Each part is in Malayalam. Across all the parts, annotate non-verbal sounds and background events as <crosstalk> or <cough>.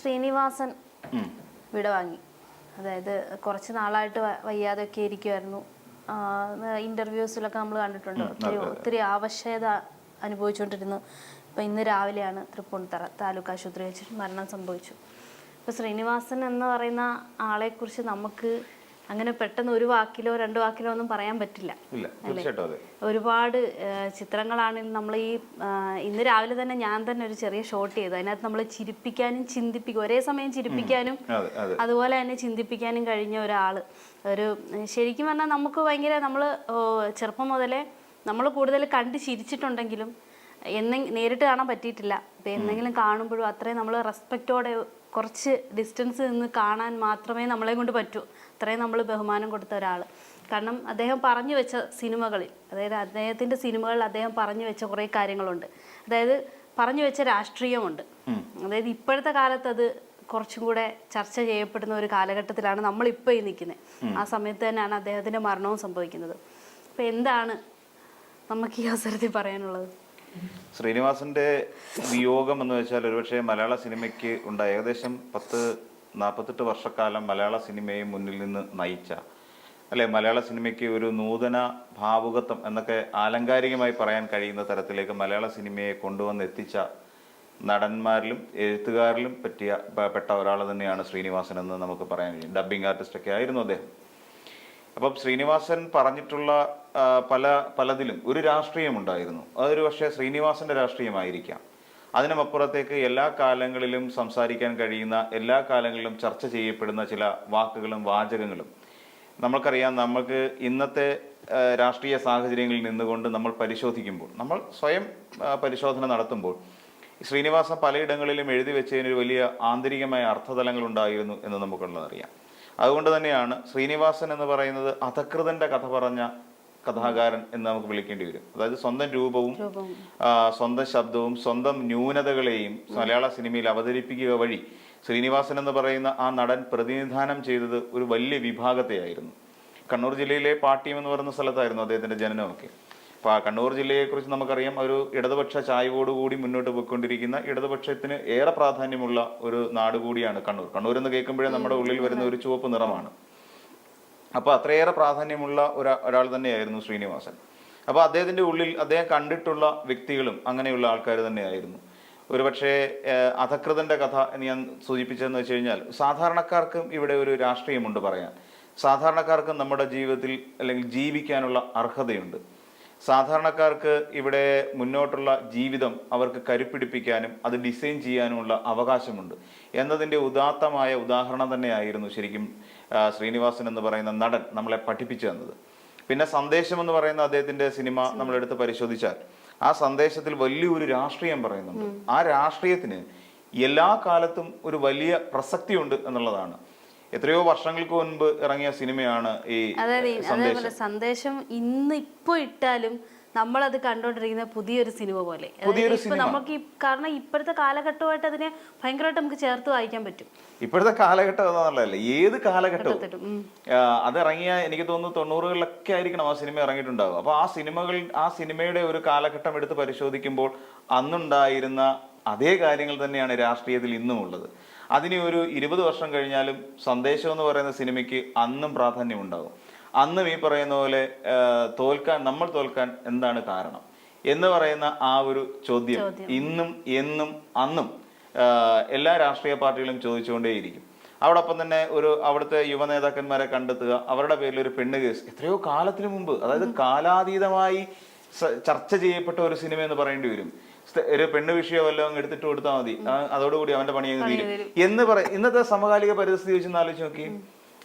ശ്രീനിവാസൻ വിട വാങ്ങി. അതായത് കുറച്ച് നാളായിട്ട് വയ്യാതൊക്കെ വയ്യാതെയൊക്കെ ഇരിക്കുമായിരുന്നു ഇന്റർവ്യൂസിലൊക്കെ നമ്മൾ കണ്ടിട്ടുണ്ട്. ഒത്തിരി ഒത്തിരി ആവശ്യത അനുഭവിച്ചുകൊണ്ടിരുന്നു. ഇപ്പം ഇന്ന് രാവിലെയാണ് തൃപ്പൂണിത്തറ താലൂക്ക് ആശുപത്രി വെച്ചിട്ട് മരണം സംഭവിച്ചു. ഇപ്പോൾ ശ്രീനിവാസൻ എന്ന് പറയുന്ന ആളെക്കുറിച്ച് നമുക്ക് അങ്ങനെ പെട്ടെന്ന് ഒരു വാക്കിലോ രണ്ട് വാക്കിലോ ഒന്നും പറയാൻ പറ്റില്ല. ഒരുപാട് ചിത്രങ്ങളാണ് നമ്മൾ ഈ ഇന്ന് രാവിലെ തന്നെ ഞാൻ തന്നെ ഒരു ചെറിയ ഷോട്ട് ചെയ്തു. അതിനകത്ത് നമ്മൾ ചിരിപ്പിക്കാനും ചിന്തിപ്പിക്കും. ഒരേ സമയം ചിരിപ്പിക്കാനും അതെ അതെ. അതുപോലെ തന്നെ ചിന്തിപ്പിക്കാനും കഴിഞ്ഞ ഒരാൾ. ഒരു ശരിക്കും പറഞ്ഞാൽ നമുക്ക് ഭയങ്കര നമ്മൾ ചെറുപ്പം മുതലേ നമ്മൾ കൂടുതൽ കണ്ട് ചിരിച്ചിട്ടുണ്ടെങ്കിലും എന്നെ നേരിട്ട് കാണാൻ പറ്റിയിട്ടില്ല. അപ്പം എന്തെങ്കിലും കാണുമ്പോഴും അത്രയും നമ്മൾ റെസ്പെക്റ്റോടെ കുറച്ച് ഡിസ്റ്റൻസ് നിന്ന് കാണാൻ മാത്രമേ നമ്മളെ കൊണ്ട് പറ്റൂ. അത്രയും നമ്മൾ ബഹുമാനം കൊടുത്ത ഒരാൾ കാരണം അദ്ദേഹം പറഞ്ഞു വെച്ച സിനിമകളിൽ അതായത് അദ്ദേഹത്തിന്റെ സിനിമകളിൽ അദ്ദേഹം പറഞ്ഞു വെച്ച കുറേ കാര്യങ്ങളുണ്ട്. അതായത് പറഞ്ഞു വെച്ച രാഷ്ട്രീയമുണ്ട്. അതായത് ഇപ്പോഴത്തെ കാലത്ത് അത് കുറച്ചും കൂടെ ചർച്ച ചെയ്യപ്പെടുന്ന ഒരു കാലഘട്ടത്തിലാണ് നമ്മളിപ്പോൾ ഈ നിൽക്കുന്നത് ആ സമയത്ത് തന്നെയാണ് അദ്ദേഹത്തിന്റെ മരണവും സംഭവിക്കുന്നത്. അപ്പോൾ എന്താണ് നമുക്ക് ഈ അവസരത്തിൽ പറയാനുള്ളത്? ശ്രീനിവാസന്റെ വിയോഗം എന്ന് വെച്ചാൽ ഒരുപക്ഷെ മലയാള സിനിമയ്ക്ക് ഉണ്ടായ ഏകദേശം പത്ത് നാൽപ്പത്തെട്ട് വർഷക്കാലം മലയാള സിനിമയെ മുന്നിൽ നിന്ന് നയിച്ച അല്ലെ മലയാള സിനിമയ്ക്ക് ഒരു നൂതന ഭാവുകത്വം എന്നൊക്കെ ആലങ്കാരികമായി പറയാൻ കഴിയുന്ന തരത്തിലേക്ക് മലയാള സിനിമയെ കൊണ്ടുവന്ന് എത്തിച്ച നടന്മാരിലും എഴുത്തുകാരിലും പറ്റിയ പെട്ട ഒരാൾ തന്നെയാണ് ശ്രീനിവാസൻ എന്ന് നമുക്ക് പറയാൻ കഴിയും. ഡബ്ബിംഗ് ആർട്ടിസ്റ്റൊക്കെ ആയിരുന്നു അദ്ദേഹം. അപ്പം ശ്രീനിവാസൻ പറഞ്ഞിട്ടുള്ള പല പലതിലും ഒരു രാഷ്ട്രീയമുണ്ടായിരുന്നു. അതൊരു പക്ഷേ ശ്രീനിവാസന്റെ രാഷ്ട്രീയമായിരിക്കാം. അതിനുമപ്പുറത്തേക്ക് എല്ലാ കാലങ്ങളിലും സംസാരിക്കാൻ കഴിയുന്ന എല്ലാ കാലങ്ങളിലും ചർച്ച ചെയ്യപ്പെടുന്ന ചില വാക്കുകളും വാചകങ്ങളും. നമ്മൾക്കറിയാം നമുക്ക് ഇന്നത്തെ രാഷ്ട്രീയ സാഹചര്യങ്ങളിൽ നിന്നുകൊണ്ട് നമ്മൾ പരിശോധിക്കുമ്പോൾ നമ്മൾ സ്വയം പരിശോധന നടത്തുമ്പോൾ ശ്രീനിവാസൻ പലയിടങ്ങളിലും എഴുതി വെച്ചതിനൊരു വലിയ ആന്തരികമായ അർത്ഥതലങ്ങൾ ഉണ്ടായിരുന്നു എന്ന് നമുക്കുള്ളതറിയാം. അതുകൊണ്ട് തന്നെയാണ് ശ്രീനിവാസൻ എന്ന് പറയുന്നത് അധകൃതന്റെ കഥ പറഞ്ഞ കഥാകാരൻ എന്ന് നമുക്ക് വിളിക്കേണ്ടി വരും. അതായത് സ്വന്തം രൂപവും സ്വന്തം ശബ്ദവും സ്വന്തം ന്യൂനതകളെയും മലയാള സിനിമയിൽ അവതരിപ്പിക്കുക വഴി ശ്രീനിവാസൻ എന്ന് പറയുന്ന ആ നടൻ പ്രതിനിധാനം ചെയ്തത് ഒരു വലിയ വിഭാഗത്തെയായിരുന്നു. കണ്ണൂർ ജില്ലയിലെ പാട്ടിയം എന്ന് പറയുന്ന സ്ഥലത്തായിരുന്നു അദ്ദേഹത്തിന്റെ ജനനമൊക്കെ. അപ്പോൾ ആ കണ്ണൂർ ജില്ലയെക്കുറിച്ച് നമുക്കറിയാം ഒരു ഇടതുപക്ഷ ചായ്വോടുകൂടി മുന്നോട്ട് പോയിക്കൊണ്ടിരിക്കുന്ന ഇടതുപക്ഷത്തിന് ഏറെ പ്രാധാന്യമുള്ള ഒരു നാട് കൂടിയാണ് കണ്ണൂർ. കണ്ണൂർ എന്ന് കേൾക്കുമ്പോഴേ നമ്മുടെ ഉള്ളിൽ വരുന്ന ഒരു ചുവപ്പ് നിറമാണ്. അപ്പോൾ അത്രയേറെ പ്രാധാന്യമുള്ള ഒരാ ഒരാൾ തന്നെയായിരുന്നു ശ്രീനിവാസൻ. അപ്പോൾ അദ്ദേഹത്തിന്റെ ഉള്ളിൽ അദ്ദേഹം കണ്ടിട്ടുള്ള വ്യക്തികളും അങ്ങനെയുള്ള ആൾക്കാർ തന്നെയായിരുന്നു. ഒരുപക്ഷെ അധകൃതന്റെ കഥ എന്ന് ഞാൻ സൂചിപ്പിച്ചതെന്ന് വെച്ച് കഴിഞ്ഞാൽ സാധാരണക്കാർക്കും ഇവിടെ ഒരു രാഷ്ട്രീയമുണ്ട് പറയാൻ. സാധാരണക്കാർക്കും നമ്മുടെ ജീവിതത്തിൽ അല്ലെങ്കിൽ ജീവിക്കാനുള്ള അർഹതയുണ്ട്. സാധാരണക്കാർക്ക് ഇവിടെ മുന്നോട്ടുള്ള ജീവിതം അവർക്ക് കരുപ്പിടിപ്പിക്കാനും അത് ഡിസൈൻ ചെയ്യാനുമുള്ള അവകാശമുണ്ട്. എന്നതിന്റെ ഉദാത്തമായ ഉദാഹരണം തന്നെയായിരുന്നു ശരിക്കും ശ്രീനിവാസൻ എന്ന് പറയുന്ന നടൻ നമ്മളെ പഠിപ്പിച്ചു തന്നത്. പിന്നെ സന്ദേശം എന്ന് പറയുന്ന അദ്ദേഹത്തിന്റെ സിനിമ നമ്മളെടുത്ത് പരിശോധിച്ചാൽ ആ സന്ദേശത്തിൽ വലിയൊരു രാഷ്ട്രീയം പറയുന്നുണ്ട്. ആ രാഷ്ട്രീയത്തിന് എല്ലാ കാലത്തും ഒരു വലിയ പ്രസക്തിയുണ്ട് എന്നുള്ളതാണ്. എത്രയോ വർഷങ്ങൾക്ക് മുൻപ് ഇറങ്ങിയ സിനിമയാണ് ഈ സന്ദേശം. ഇന്ന് ഇപ്പൊ ഇട്ടാലും നമ്മളത് കണ്ടോണ്ടിരിക്കുന്ന പുതിയൊരു സിനിമ പോലെ. പുതിയൊരു ഇപ്പൊ നമുക്ക് കാരണം ഇപ്പോഴത്തെ കാലഘട്ടമായിട്ട് അതിനെ ഭയങ്കരമായിട്ട് നമുക്ക് ചേർത്ത് വായിക്കാൻ പറ്റും. ഇപ്പോഴത്തെ കാലഘട്ടം ഏത് കാലഘട്ടവും അത് ഇറങ്ങിയ എനിക്ക് തോന്നുന്നു തൊണ്ണൂറുകളിലൊക്കെ ആയിരിക്കണം ആ സിനിമ ഇറങ്ങിയിട്ടുണ്ടാവുക. അപ്പൊ ആ സിനിമകൾ ആ സിനിമയുടെ ഒരു കാലഘട്ടം എടുത്ത് പരിശോധിക്കുമ്പോൾ അന്നുണ്ടായിരുന്ന അതേ കാര്യങ്ങൾ തന്നെയാണ് രാഷ്ട്രീയത്തിൽ ഇന്നും ഉള്ളത് അതിന് ഒരു ഇരുപത് വർഷം കഴിഞ്ഞാലും സന്ദേശം എന്ന് പറയുന്ന സിനിമയ്ക്ക് അന്നും പ്രാധാന്യം ഉണ്ടാകും അന്നും ഈ പറയുന്ന പോലെ തോൽക്കാൻ നമ്മൾ തോൽക്കാൻ എന്താണ് കാരണം? എന്ന് പറയുന്ന ആ ഒരു ചോദ്യം ഇന്നും എന്നും അന്നും എല്ലാ രാഷ്ട്രീയ പാർട്ടികളും ചോദിച്ചുകൊണ്ടേയിരിക്കും. അവിടൊപ്പം തന്നെ ഒരു അവിടുത്തെ യുവ നേതാക്കന്മാരെ കണ്ടെത്തുക അവരുടെ പേരിൽ ഒരു പെണ്ണ് കേസ് എത്രയോ കാലത്തിന് മുമ്പ് അതായത് കാലാതീതമായി ചർച്ച ചെയ്യപ്പെട്ട ഒരു സിനിമ എന്ന് പറയേണ്ടി വരും. ഒരു പെണ്ണ് വിഷയം വല്ലതും അങ്ങ് എടുത്തിട്ട് കൊടുത്താൽ മതി. അതോടുകൂടി അവന്റെ പണി അങ്ങ് തീരും. എന്ന് പറ ഇന്നത്തെ സമകാലിക പരിസ്ഥിതി വെച്ച് ആലോചിച്ച് നോക്കി.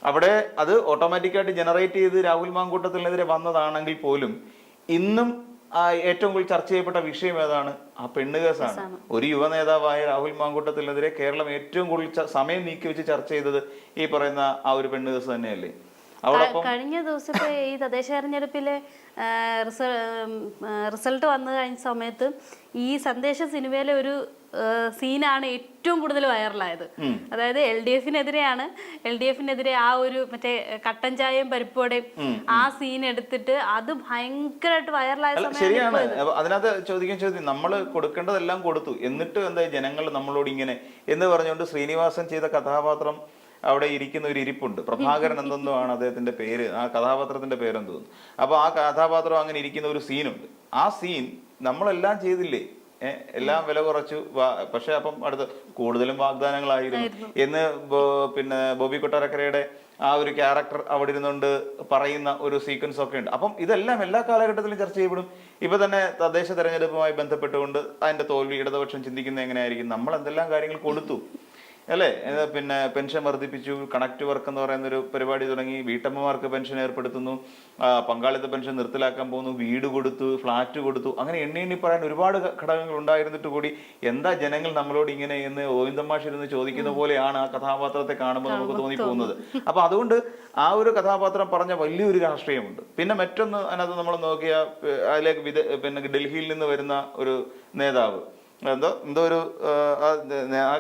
അവിടെ അത് ഓട്ടോമാറ്റിക്കായിട്ട് ജനറേറ്റ് ചെയ്ത് രാഹുൽ മാങ്കൂട്ടത്തിനെതിരെ വന്നതാണെങ്കിൽ പോലും ഇന്നും ഏറ്റവും കൂടുതൽ ചർച്ച ചെയ്യപ്പെട്ട വിഷയം ഏതാണ്? ആ പെണ്ണ് കേസാണ്. ഒരു യുവ നേതാവായ രാഹുൽ മാങ്കൂട്ടത്തിനെതിരെ കേരളം ഏറ്റവും കൂടുതൽ സമയം നീക്കി വെച്ച് ചർച്ച ചെയ്തത് ഈ പറയുന്ന ആ ഒരു പെണ്ണ് കേസ് തന്നെയല്ലേ? കഴിഞ്ഞ ദിവസത്തെ ഇപ്പൊ ഈ തദ്ദേശ തെരഞ്ഞെടുപ്പിലെ റിസൾട്ട് വന്നു കഴിഞ്ഞ സമയത്ത് ഈ സന്ദേശ സിനിമയിലെ ഒരു സീനാണ് ഏറ്റവും കൂടുതൽ വൈറലായത്. അതായത് എൽ ഡി എഫിനെതിരെയാണ് എൽ ഡി എഫിനെതിരെ ആ ഒരു മറ്റേ കട്ടൻ ചായയും പരിപ്പോടെയും ആ സീൻ എടുത്തിട്ട് അത് ഭയങ്കരമായിട്ട് വൈറലായ ശരിയാണ്. അതിനകത്ത് ചോദിക്കാൻ ചോദ്യം നമ്മൾ കൊടുക്കേണ്ടതെല്ലാം കൊടുത്തു. എന്നിട്ട് എന്താ ജനങ്ങൾ നമ്മളോട് ഇങ്ങനെ എന്ന് പറഞ്ഞുകൊണ്ട് ശ്രീനിവാസൻ ചെയ്ത കഥാപാത്രം അവിടെ ഇരിക്കുന്ന ഒരു ഇരിപ്പുണ്ട്. പ്രഭാകരൻ എന്തെന്നോ ആണ് അദ്ദേഹത്തിന്റെ പേര്? ആ കഥാപാത്രത്തിന്റെ പേരെന്ന് തോന്നുന്നു? അപ്പൊ ആ കഥാപാത്രം അങ്ങനെ ഇരിക്കുന്ന ഒരു സീനുണ്ട്. ആ സീൻ നമ്മളെല്ലാം ചെയ്തില്ലേ? എല്ലാം വില കുറച്ചു. പക്ഷെ അപ്പം അടുത്ത് കൂടുതലും വാഗ്ദാനങ്ങളായിരുന്നു. എന്ന് പിന്നെ ബോബി കൊട്ടാരക്കരയുടെ ആ ഒരു ക്യാരക്ടർ അവിടെ ഇരുന്നുകൊണ്ട് പറയുന്ന ഒരു സീക്വൻസ് ഒക്കെ ഉണ്ട്. അപ്പം ഇതെല്ലാം എല്ലാ കാലഘട്ടത്തിലും ചർച്ച ചെയ്യപ്പെടും. ഇപ്പൊ തന്നെ തദ്ദേശ തെരഞ്ഞെടുപ്പുമായി ബന്ധപ്പെട്ടുകൊണ്ട് അതിന്റെ തോൽവി ഇടതുപക്ഷം ചിന്തിക്കുന്നത് എങ്ങനെയായിരിക്കും? നമ്മൾ എന്തെല്ലാം കാര്യങ്ങൾ കൊടുത്തു? അല്ലേ? പിന്നെ പെൻഷൻ വർദ്ധിപ്പിച്ചു കണക്ട് വർക്ക് എന്ന് പറയുന്ന ഒരു പരിപാടി തുടങ്ങി വീട്ടമ്മമാർക്ക് പെൻഷൻ ഏർപ്പെടുത്തുന്നു പങ്കാളിത്ത പെൻഷൻ നിർത്തലാക്കാൻ പോകുന്നു വീട് കൊടുത്തു ഫ്ലാറ്റ് കൊടുത്തു അങ്ങനെ എണ്ണി എണ്ണി പറയാൻ ഒരുപാട് ഘടകങ്ങൾ ഉണ്ടായിരുന്നിട്ട് കൂടി എന്താ ജനങ്ങൾ നമ്മളോട് ഇങ്ങനെ എന്ന് ഗോവിന്ദമാഷ് ഇരുന്ന് ചോദിക്കുന്ന പോലെയാണ് ആ കഥാപാത്രത്തെ കാണുമ്പോൾ നമുക്ക് തോന്നിപ്പോകുന്നത്. അപ്പൊ അതുകൊണ്ട് ആ ഒരു കഥാപാത്രം പറഞ്ഞ വലിയൊരു രാഷ്ട്രീയമുണ്ട്. പിന്നെ മറ്റൊന്ന് അതിനകത്ത് നമ്മൾ നോക്കിയ അതിലേക്ക് വിദ പിന്നെ ഡൽഹിയിൽ നിന്ന് വരുന്ന ഒരു നേതാവ്. എന്തോ എന്തോ ഒരു ആ,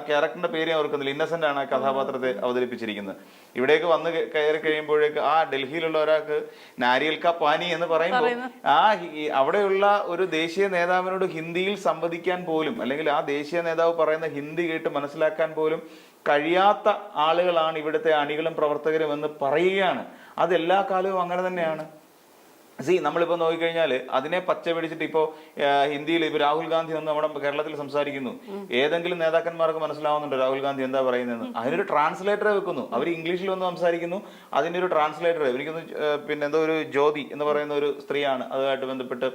ക്യാരക്ടറിന്റെ പേര് ഞാൻ ഓർക്കുന്നില്ല. ഇന്നസെന്റ് ആണ് ആ കഥാപാത്രത്തെ അവതരിപ്പിച്ചിരിക്കുന്നത്. ഇവിടേക്ക് വന്ന് കയറി കഴിയുമ്പോഴേക്ക് ആ ഡൽഹിയിലുള്ള ഒരാൾക്ക് നാരിയൽ കാ പാനി എന്ന് പറയുമ്പോൾ ആ അവിടെയുള്ള ഒരു ദേശീയ നേതാവിനോട് ഹിന്ദിയിൽ സംവദിക്കാൻ പോലും അല്ലെങ്കിൽ ആ ദേശീയ നേതാവ് പറയുന്ന ഹിന്ദി കേട്ട് മനസ്സിലാക്കാൻ പോലും കഴിയാത്ത ആളുകളാണ് ഇവിടുത്തെ അണികളും പ്രവർത്തകരും എന്ന് പറയുകയാണ്. അതെല്ലാ കാലവും അങ്ങനെ തന്നെയാണ്. സി നമ്മളിപ്പോൾ നോക്കിക്കഴിഞ്ഞാൽ അതിനെ പച്ച പിടിച്ചിട്ട് ഇപ്പോൾ ഹിന്ദിയിൽ ഇപ്പൊ രാഹുൽ ഗാന്ധി എന്ന് നമ്മുടെ കേരളത്തിൽ സംസാരിക്കുന്നു. ഏതെങ്കിലും നേതാക്കന്മാർക്ക് മനസ്സിലാവുന്നുണ്ടോ രാഹുൽ ഗാന്ധി എന്താ പറയുന്നതെന്ന്? അതിനൊരു ട്രാൻസ്ലേറ്ററെ വെക്കുന്നു. അവർ ഇംഗ്ലീഷിൽ വന്ന് സംസാരിക്കുന്നു. അതിന്റെ ഒരു ട്രാൻസ്ലേറ്റർ എനിക്കൊന്ന് പിന്നെ എന്തോ ഒരു ജ്യോതി എന്ന് പറയുന്ന ഒരു സ്ത്രീയാണ് അതുമായിട്ട് ബന്ധപ്പെട്ട്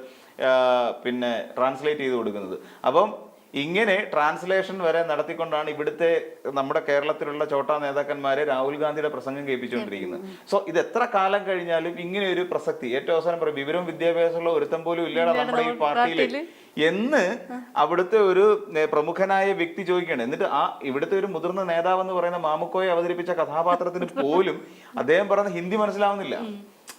പിന്നെ ട്രാൻസ്ലേറ്റ് ചെയ്ത് കൊടുക്കുന്നത്. അപ്പം ഇങ്ങനെ ട്രാൻസ്ലേഷൻ വരെ നടത്തിക്കൊണ്ടാണ് ഇവിടുത്തെ നമ്മുടെ കേരളത്തിലുള്ള ചോട്ടാ നേതാക്കന്മാരെ രാഹുൽ ഗാന്ധിയുടെ പ്രസംഗം കേൾപ്പിച്ചുകൊണ്ടിരിക്കുന്നത്. സോ ഇത് എത്ര കാലം കഴിഞ്ഞാലും ഇങ്ങനെ ഒരു പ്രസക്തി ഏറ്റവും അവസാനം പറയും വിവരവും വിദ്യാഭ്യാസമുള്ള ഒരുത്തം പോലും ഇല്ലാതെ നമ്മുടെ ഈ പാർട്ടിയിൽ എന്ന് അവിടുത്തെ ഒരു പ്രമുഖനായ വ്യക്തി ചോദിക്കുകയാണ്. എന്നിട്ട് ആ ഇവിടുത്തെ ഒരു മുതിർന്ന നേതാവെന്ന് പറയുന്ന മാമുക്കോയെ അവതരിപ്പിച്ച കഥാപാത്രത്തിന് <laughs> പോലും അദ്ദേഹം പറയുന്ന ഹിന്ദി മനസ്സിലാവുന്നില്ല.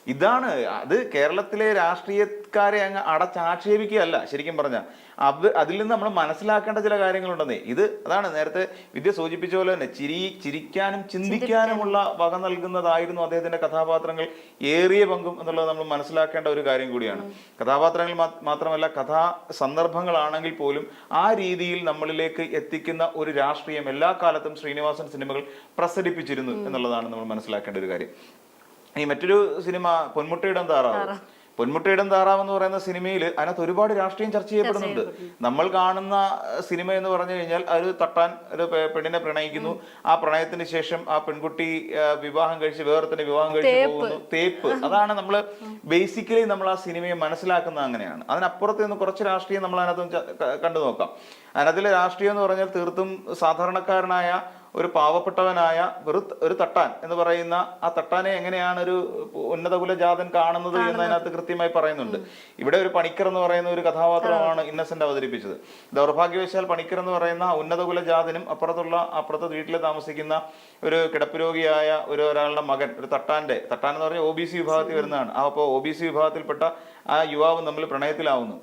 ഇതാണ് അത് കേരളത്തിലെ രാഷ്ട്രീയക്കാരെ അങ്ങ് അടച്ചാക്ഷേപിക്കുകയല്ല ശരിക്കും പറഞ്ഞാൽ അത് അതിൽ നിന്ന് നമ്മൾ മനസ്സിലാക്കേണ്ട ചില കാര്യങ്ങളുണ്ടെന്നേ. ഇത് അതാണ് നേരത്തെ വിദ്യ സൂചിപ്പിച്ച പോലെ തന്നെ ചിരി ചിരിക്കാനും ചിന്തിക്കാനുമുള്ള വക നൽകുന്നതായിരുന്നു അദ്ദേഹത്തിന്റെ കഥാപാത്രങ്ങൾ ഏറിയ പങ്കും എന്നുള്ളത് നമ്മൾ മനസ്സിലാക്കേണ്ട ഒരു കാര്യം കൂടിയാണ്. കഥാപാത്രങ്ങൾ മാത്രമല്ല കഥാ സന്ദർഭങ്ങളാണെങ്കിൽ പോലും ആ രീതിയിൽ നമ്മളിലേക്ക് എത്തിക്കുന്ന ഒരു രാഷ്ട്രീയം എല്ലാ കാലത്തും ശ്രീനിവാസൻ സിനിമകൾ പ്രസരിപ്പിച്ചിരുന്നു എന്നുള്ളതാണ് നമ്മൾ മനസ്സിലാക്കേണ്ട ഒരു കാര്യം. ഈ മറ്റൊരു സിനിമ പൊന്മുട്ടയിടം താറാവ്. പൊന്മുട്ടയിടം താറാവ് എന്ന് പറയുന്ന സിനിമയിൽ അതിനകത്ത് ഒരുപാട് രാഷ്ട്രീയം ചർച്ച ചെയ്യപ്പെടുന്നുണ്ട്. നമ്മൾ കാണുന്ന സിനിമ എന്ന് പറഞ്ഞു കഴിഞ്ഞാൽ അത് തട്ടാൻ ഒരു പെണ്ണിനെ പ്രണയിക്കുന്നു. ആ പ്രണയത്തിന് ശേഷം ആ പെൺകുട്ടി വിവാഹം കഴിച്ച് വേറെ തന്നെ വിവാഹം കഴിച്ച് പോകുന്നു. തേപ്പ്. അതാണ് നമ്മൾ ബേസിക്കലി നമ്മൾ ആ സിനിമയെ മനസ്സിലാക്കുന്നത് അങ്ങനെയാണ്. അതിനപ്പുറത്ത് നിന്ന് കുറച്ച് രാഷ്ട്രീയം നമ്മൾ അതിനകത്ത് കണ്ടു നോക്കാം അതിനകത്തിലെ രാഷ്ട്രീയം എന്ന് പറഞ്ഞാൽ തീർത്തും സാധാരണക്കാരനായ ഒരു പാവപ്പെട്ടവനായ വെറു ഒരു തട്ടാൻ എന്ന് പറയുന്ന ആ തട്ടാനെ എങ്ങനെയാണ് ഒരു ഉന്നത കുലജാതൻ കാണുന്നത് എന്നതിനകത്ത് കൃത്യമായി പറയുന്നുണ്ട്. ഇവിടെ ഒരു പണിക്കർ എന്ന് പറയുന്ന ഒരു കഥാപാത്രമാണ് ഇന്നസെന്റ് അവതരിപ്പിച്ചത്. ദൗർഭാഗ്യവശാൽ പണിക്കർ എന്ന് പറയുന്ന ഉന്നത കുലജാതനും അപ്പുറത്തുള്ള അപ്പുറത്തെ വീട്ടിൽ താമസിക്കുന്ന ഒരു കിടപ്പുരോഗിയായ ഒരു ഒരാളുടെ മകൻ ഒരു തട്ടാന്റെ തട്ടാൻ എന്ന് പറഞ്ഞാൽ ഒ ബി സി വിഭാഗത്തിൽ വരുന്നതാണ്. ആ അപ്പോൾ ഒ ബി സി വിഭാഗത്തിൽപ്പെട്ട ആ യുവാവ് നമ്മൾ പ്രണയത്തിലാവുന്നു.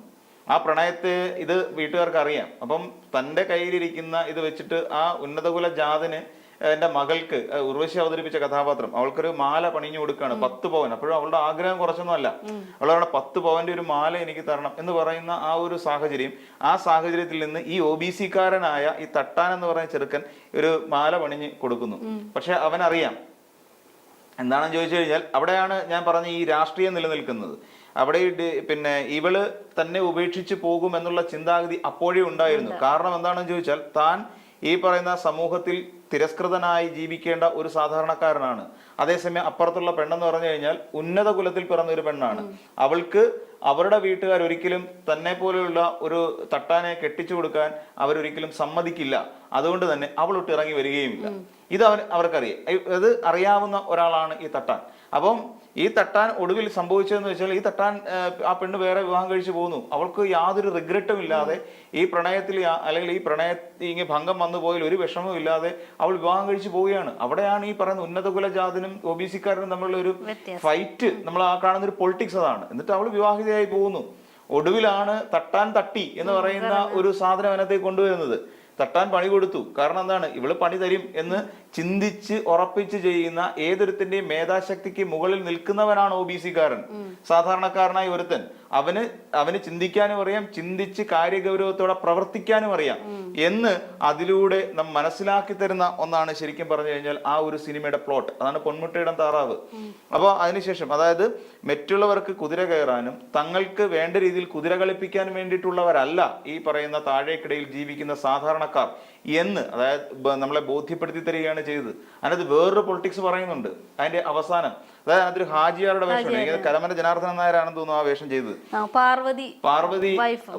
ആ പ്രണയത്തെ ഇത് വീട്ടുകാർക്ക് അറിയാം അപ്പം തന്റെ കയ്യിലിരിക്കുന്ന ഇത് വെച്ചിട്ട് ആ ഉന്നതകുല ജാതിന് എന്റെ മകൾക്ക് ഉർവശി അവതരിപ്പിച്ച കഥാപാത്രം അവൾക്കൊരു മാല പണിഞ്ഞു കൊടുക്കുകയാണ് പത്ത് പവൻ. അപ്പോഴും അവളുടെ ആഗ്രഹം കുറച്ചൊന്നും അല്ല അവളവിടെ പത്ത് പവന്റെ ഒരു മാല എനിക്ക് തരണം എന്ന് പറയുന്ന ആ ഒരു സാഹചര്യം ആ സാഹചര്യത്തിൽ നിന്ന് ഈ ഒ ബി സിക്കാരനായ ഈ തട്ടാൻ എന്ന് പറയുന്ന ചെറുക്കൻ ഒരു മാല പണിഞ്ഞ് കൊടുക്കുന്നു. പക്ഷെ അവനറിയാം. എന്താണെന്ന് ചോദിച്ചു കഴിഞ്ഞാൽ അവിടെയാണ് ഞാൻ പറഞ്ഞ ഈ രാഷ്ട്രീയം നിലനിൽക്കുന്നത്. അവിടെ പിന്നെ ഇവൾ തന്നെ ഉപേക്ഷിച്ച് പോകും എന്നുള്ള ചിന്താഗതി അപ്പോഴേ ഉണ്ടായിരുന്നു. കാരണം എന്താണെന്ന് ചോദിച്ചാൽ താൻ ഈ പറയുന്ന സമൂഹത്തിൽ തിരസ്കൃതനായി ജീവിക്കേണ്ട ഒരു സാധാരണക്കാരനാണ്. അതേസമയം അപ്പുറത്തുള്ള പെണ്ണെന്ന് പറഞ്ഞു കഴിഞ്ഞാൽ ഉന്നത കുലത്തിൽ പിറന്ന ഒരു പെണ്ണാണ്. അവൾക്ക് അവരുടെ വീട്ടുകാർ ഒരിക്കലും തന്നെ പോലെയുള്ള ഒരു തട്ടാനെ കെട്ടിച്ചു കൊടുക്കാൻ അവരൊരിക്കലും സമ്മതിക്കില്ല. അതുകൊണ്ട് തന്നെ അവൾ ഒട്ട് ഇറങ്ങി വരികയുമില്ല. ഇത് അവർ അവർക്കറിയാം. അത് ഇത് അറിയാവുന്ന ഒരാളാണ് ഈ തട്ടാൻ. അപ്പം ഈ തട്ടാൻ ഒടുവിൽ സംഭവിച്ചതെന്ന് വെച്ചാൽ ഈ തട്ടാൻ ആ, പെണ്ണ് വേറെ വിവാഹം കഴിച്ചു പോകുന്നു അവൾക്ക് യാതൊരു റിഗ്രറ്റും ഇല്ലാതെ ഈ പ്രണയത്തിൽ അല്ലെങ്കിൽ ഈ പ്രണയ ഇങ്ങനെ ഭംഗം വന്നു പോയാൽ ഒരു വിഷമവും ഇല്ലാതെ അവൾ വിവാഹം കഴിച്ചു പോവുകയാണ്. അവിടെയാണ് ഈ പറയുന്ന ഉന്നത കുലജാതനും ഒ ബി സിക്കാരനും തമ്മിലുള്ള ഒരു ഫൈറ്റ് നമ്മൾ ആ കാണുന്ന ഒരു പൊളിറ്റിക്സ് അതാണ്. എന്നിട്ട് അവൾ വിവാഹിതയായി പോകുന്നു. ഒടുവിലാണ് തട്ടാൻ തട്ടി എന്ന് പറയുന്ന ഒരു സാധനം അതിനകത്തേക്ക് കൊണ്ടുവരുന്നത്. തട്ടാൻ പണി കൊടുത്തു. കാരണം എന്താണ്? ഇവൾ പണി തരും എന്ന് ചിന്തിച്ച് ഉറപ്പിച്ച് ചെയ്യുന്ന ഏതൊരുത്തിന്റെയും മേധാശക്തിക്ക് മുകളിൽ നിൽക്കുന്നവനാണ് ഒ ബി സിക്കാരൻ സാധാരണക്കാരനായ ഒരുത്തൻ. അവന് അവന് ചിന്തിക്കാനും അറിയാം ചിന്തിച്ച് കാര്യഗൗരവത്തോടെ പ്രവർത്തിക്കാനും അറിയാം. എന്ന് അതിലൂടെ നാം മനസ്സിലാക്കി തരുന്ന ഒന്നാണ് ശരിക്കും പറഞ്ഞു കഴിഞ്ഞാൽ ആ ഒരു സിനിമയുടെ പ്ലോട്ട് അതാണ് പൊന്മുട്ടയുടെ താറാവ്. അപ്പോൾ അതിനുശേഷം അതായത് മറ്റുള്ളവർക്ക് കുതിര കയറാനും തങ്ങൾക്ക് വേണ്ട രീതിയിൽ കുതിര കളിപ്പിക്കാനും വേണ്ടിയിട്ടുള്ളവരല്ല ഈ പറയുന്ന താഴേക്കിടയിൽ ജീവിക്കുന്ന സാധാരണക്കാർ. എന്ന് അതായത് നമ്മളെ ബോധ്യപ്പെടുത്തി തരികയാണ് ചെയ്തത്. അതിനകത്ത് വേറൊരു പൊളിറ്റിക്സ് പറയുന്നുണ്ട്. അതിന്റെ അവസാനം. അതായത് അതിനൊരു ഹാജിയാരുടെ വേഷമാണ് കലമന ജനാർദ്ദന ജനാർദ്ദനൻ നായരാണെന്ന് തോന്നുന്നു ആ വേഷം ചെയ്തത്. പാർവതി പാർവതി.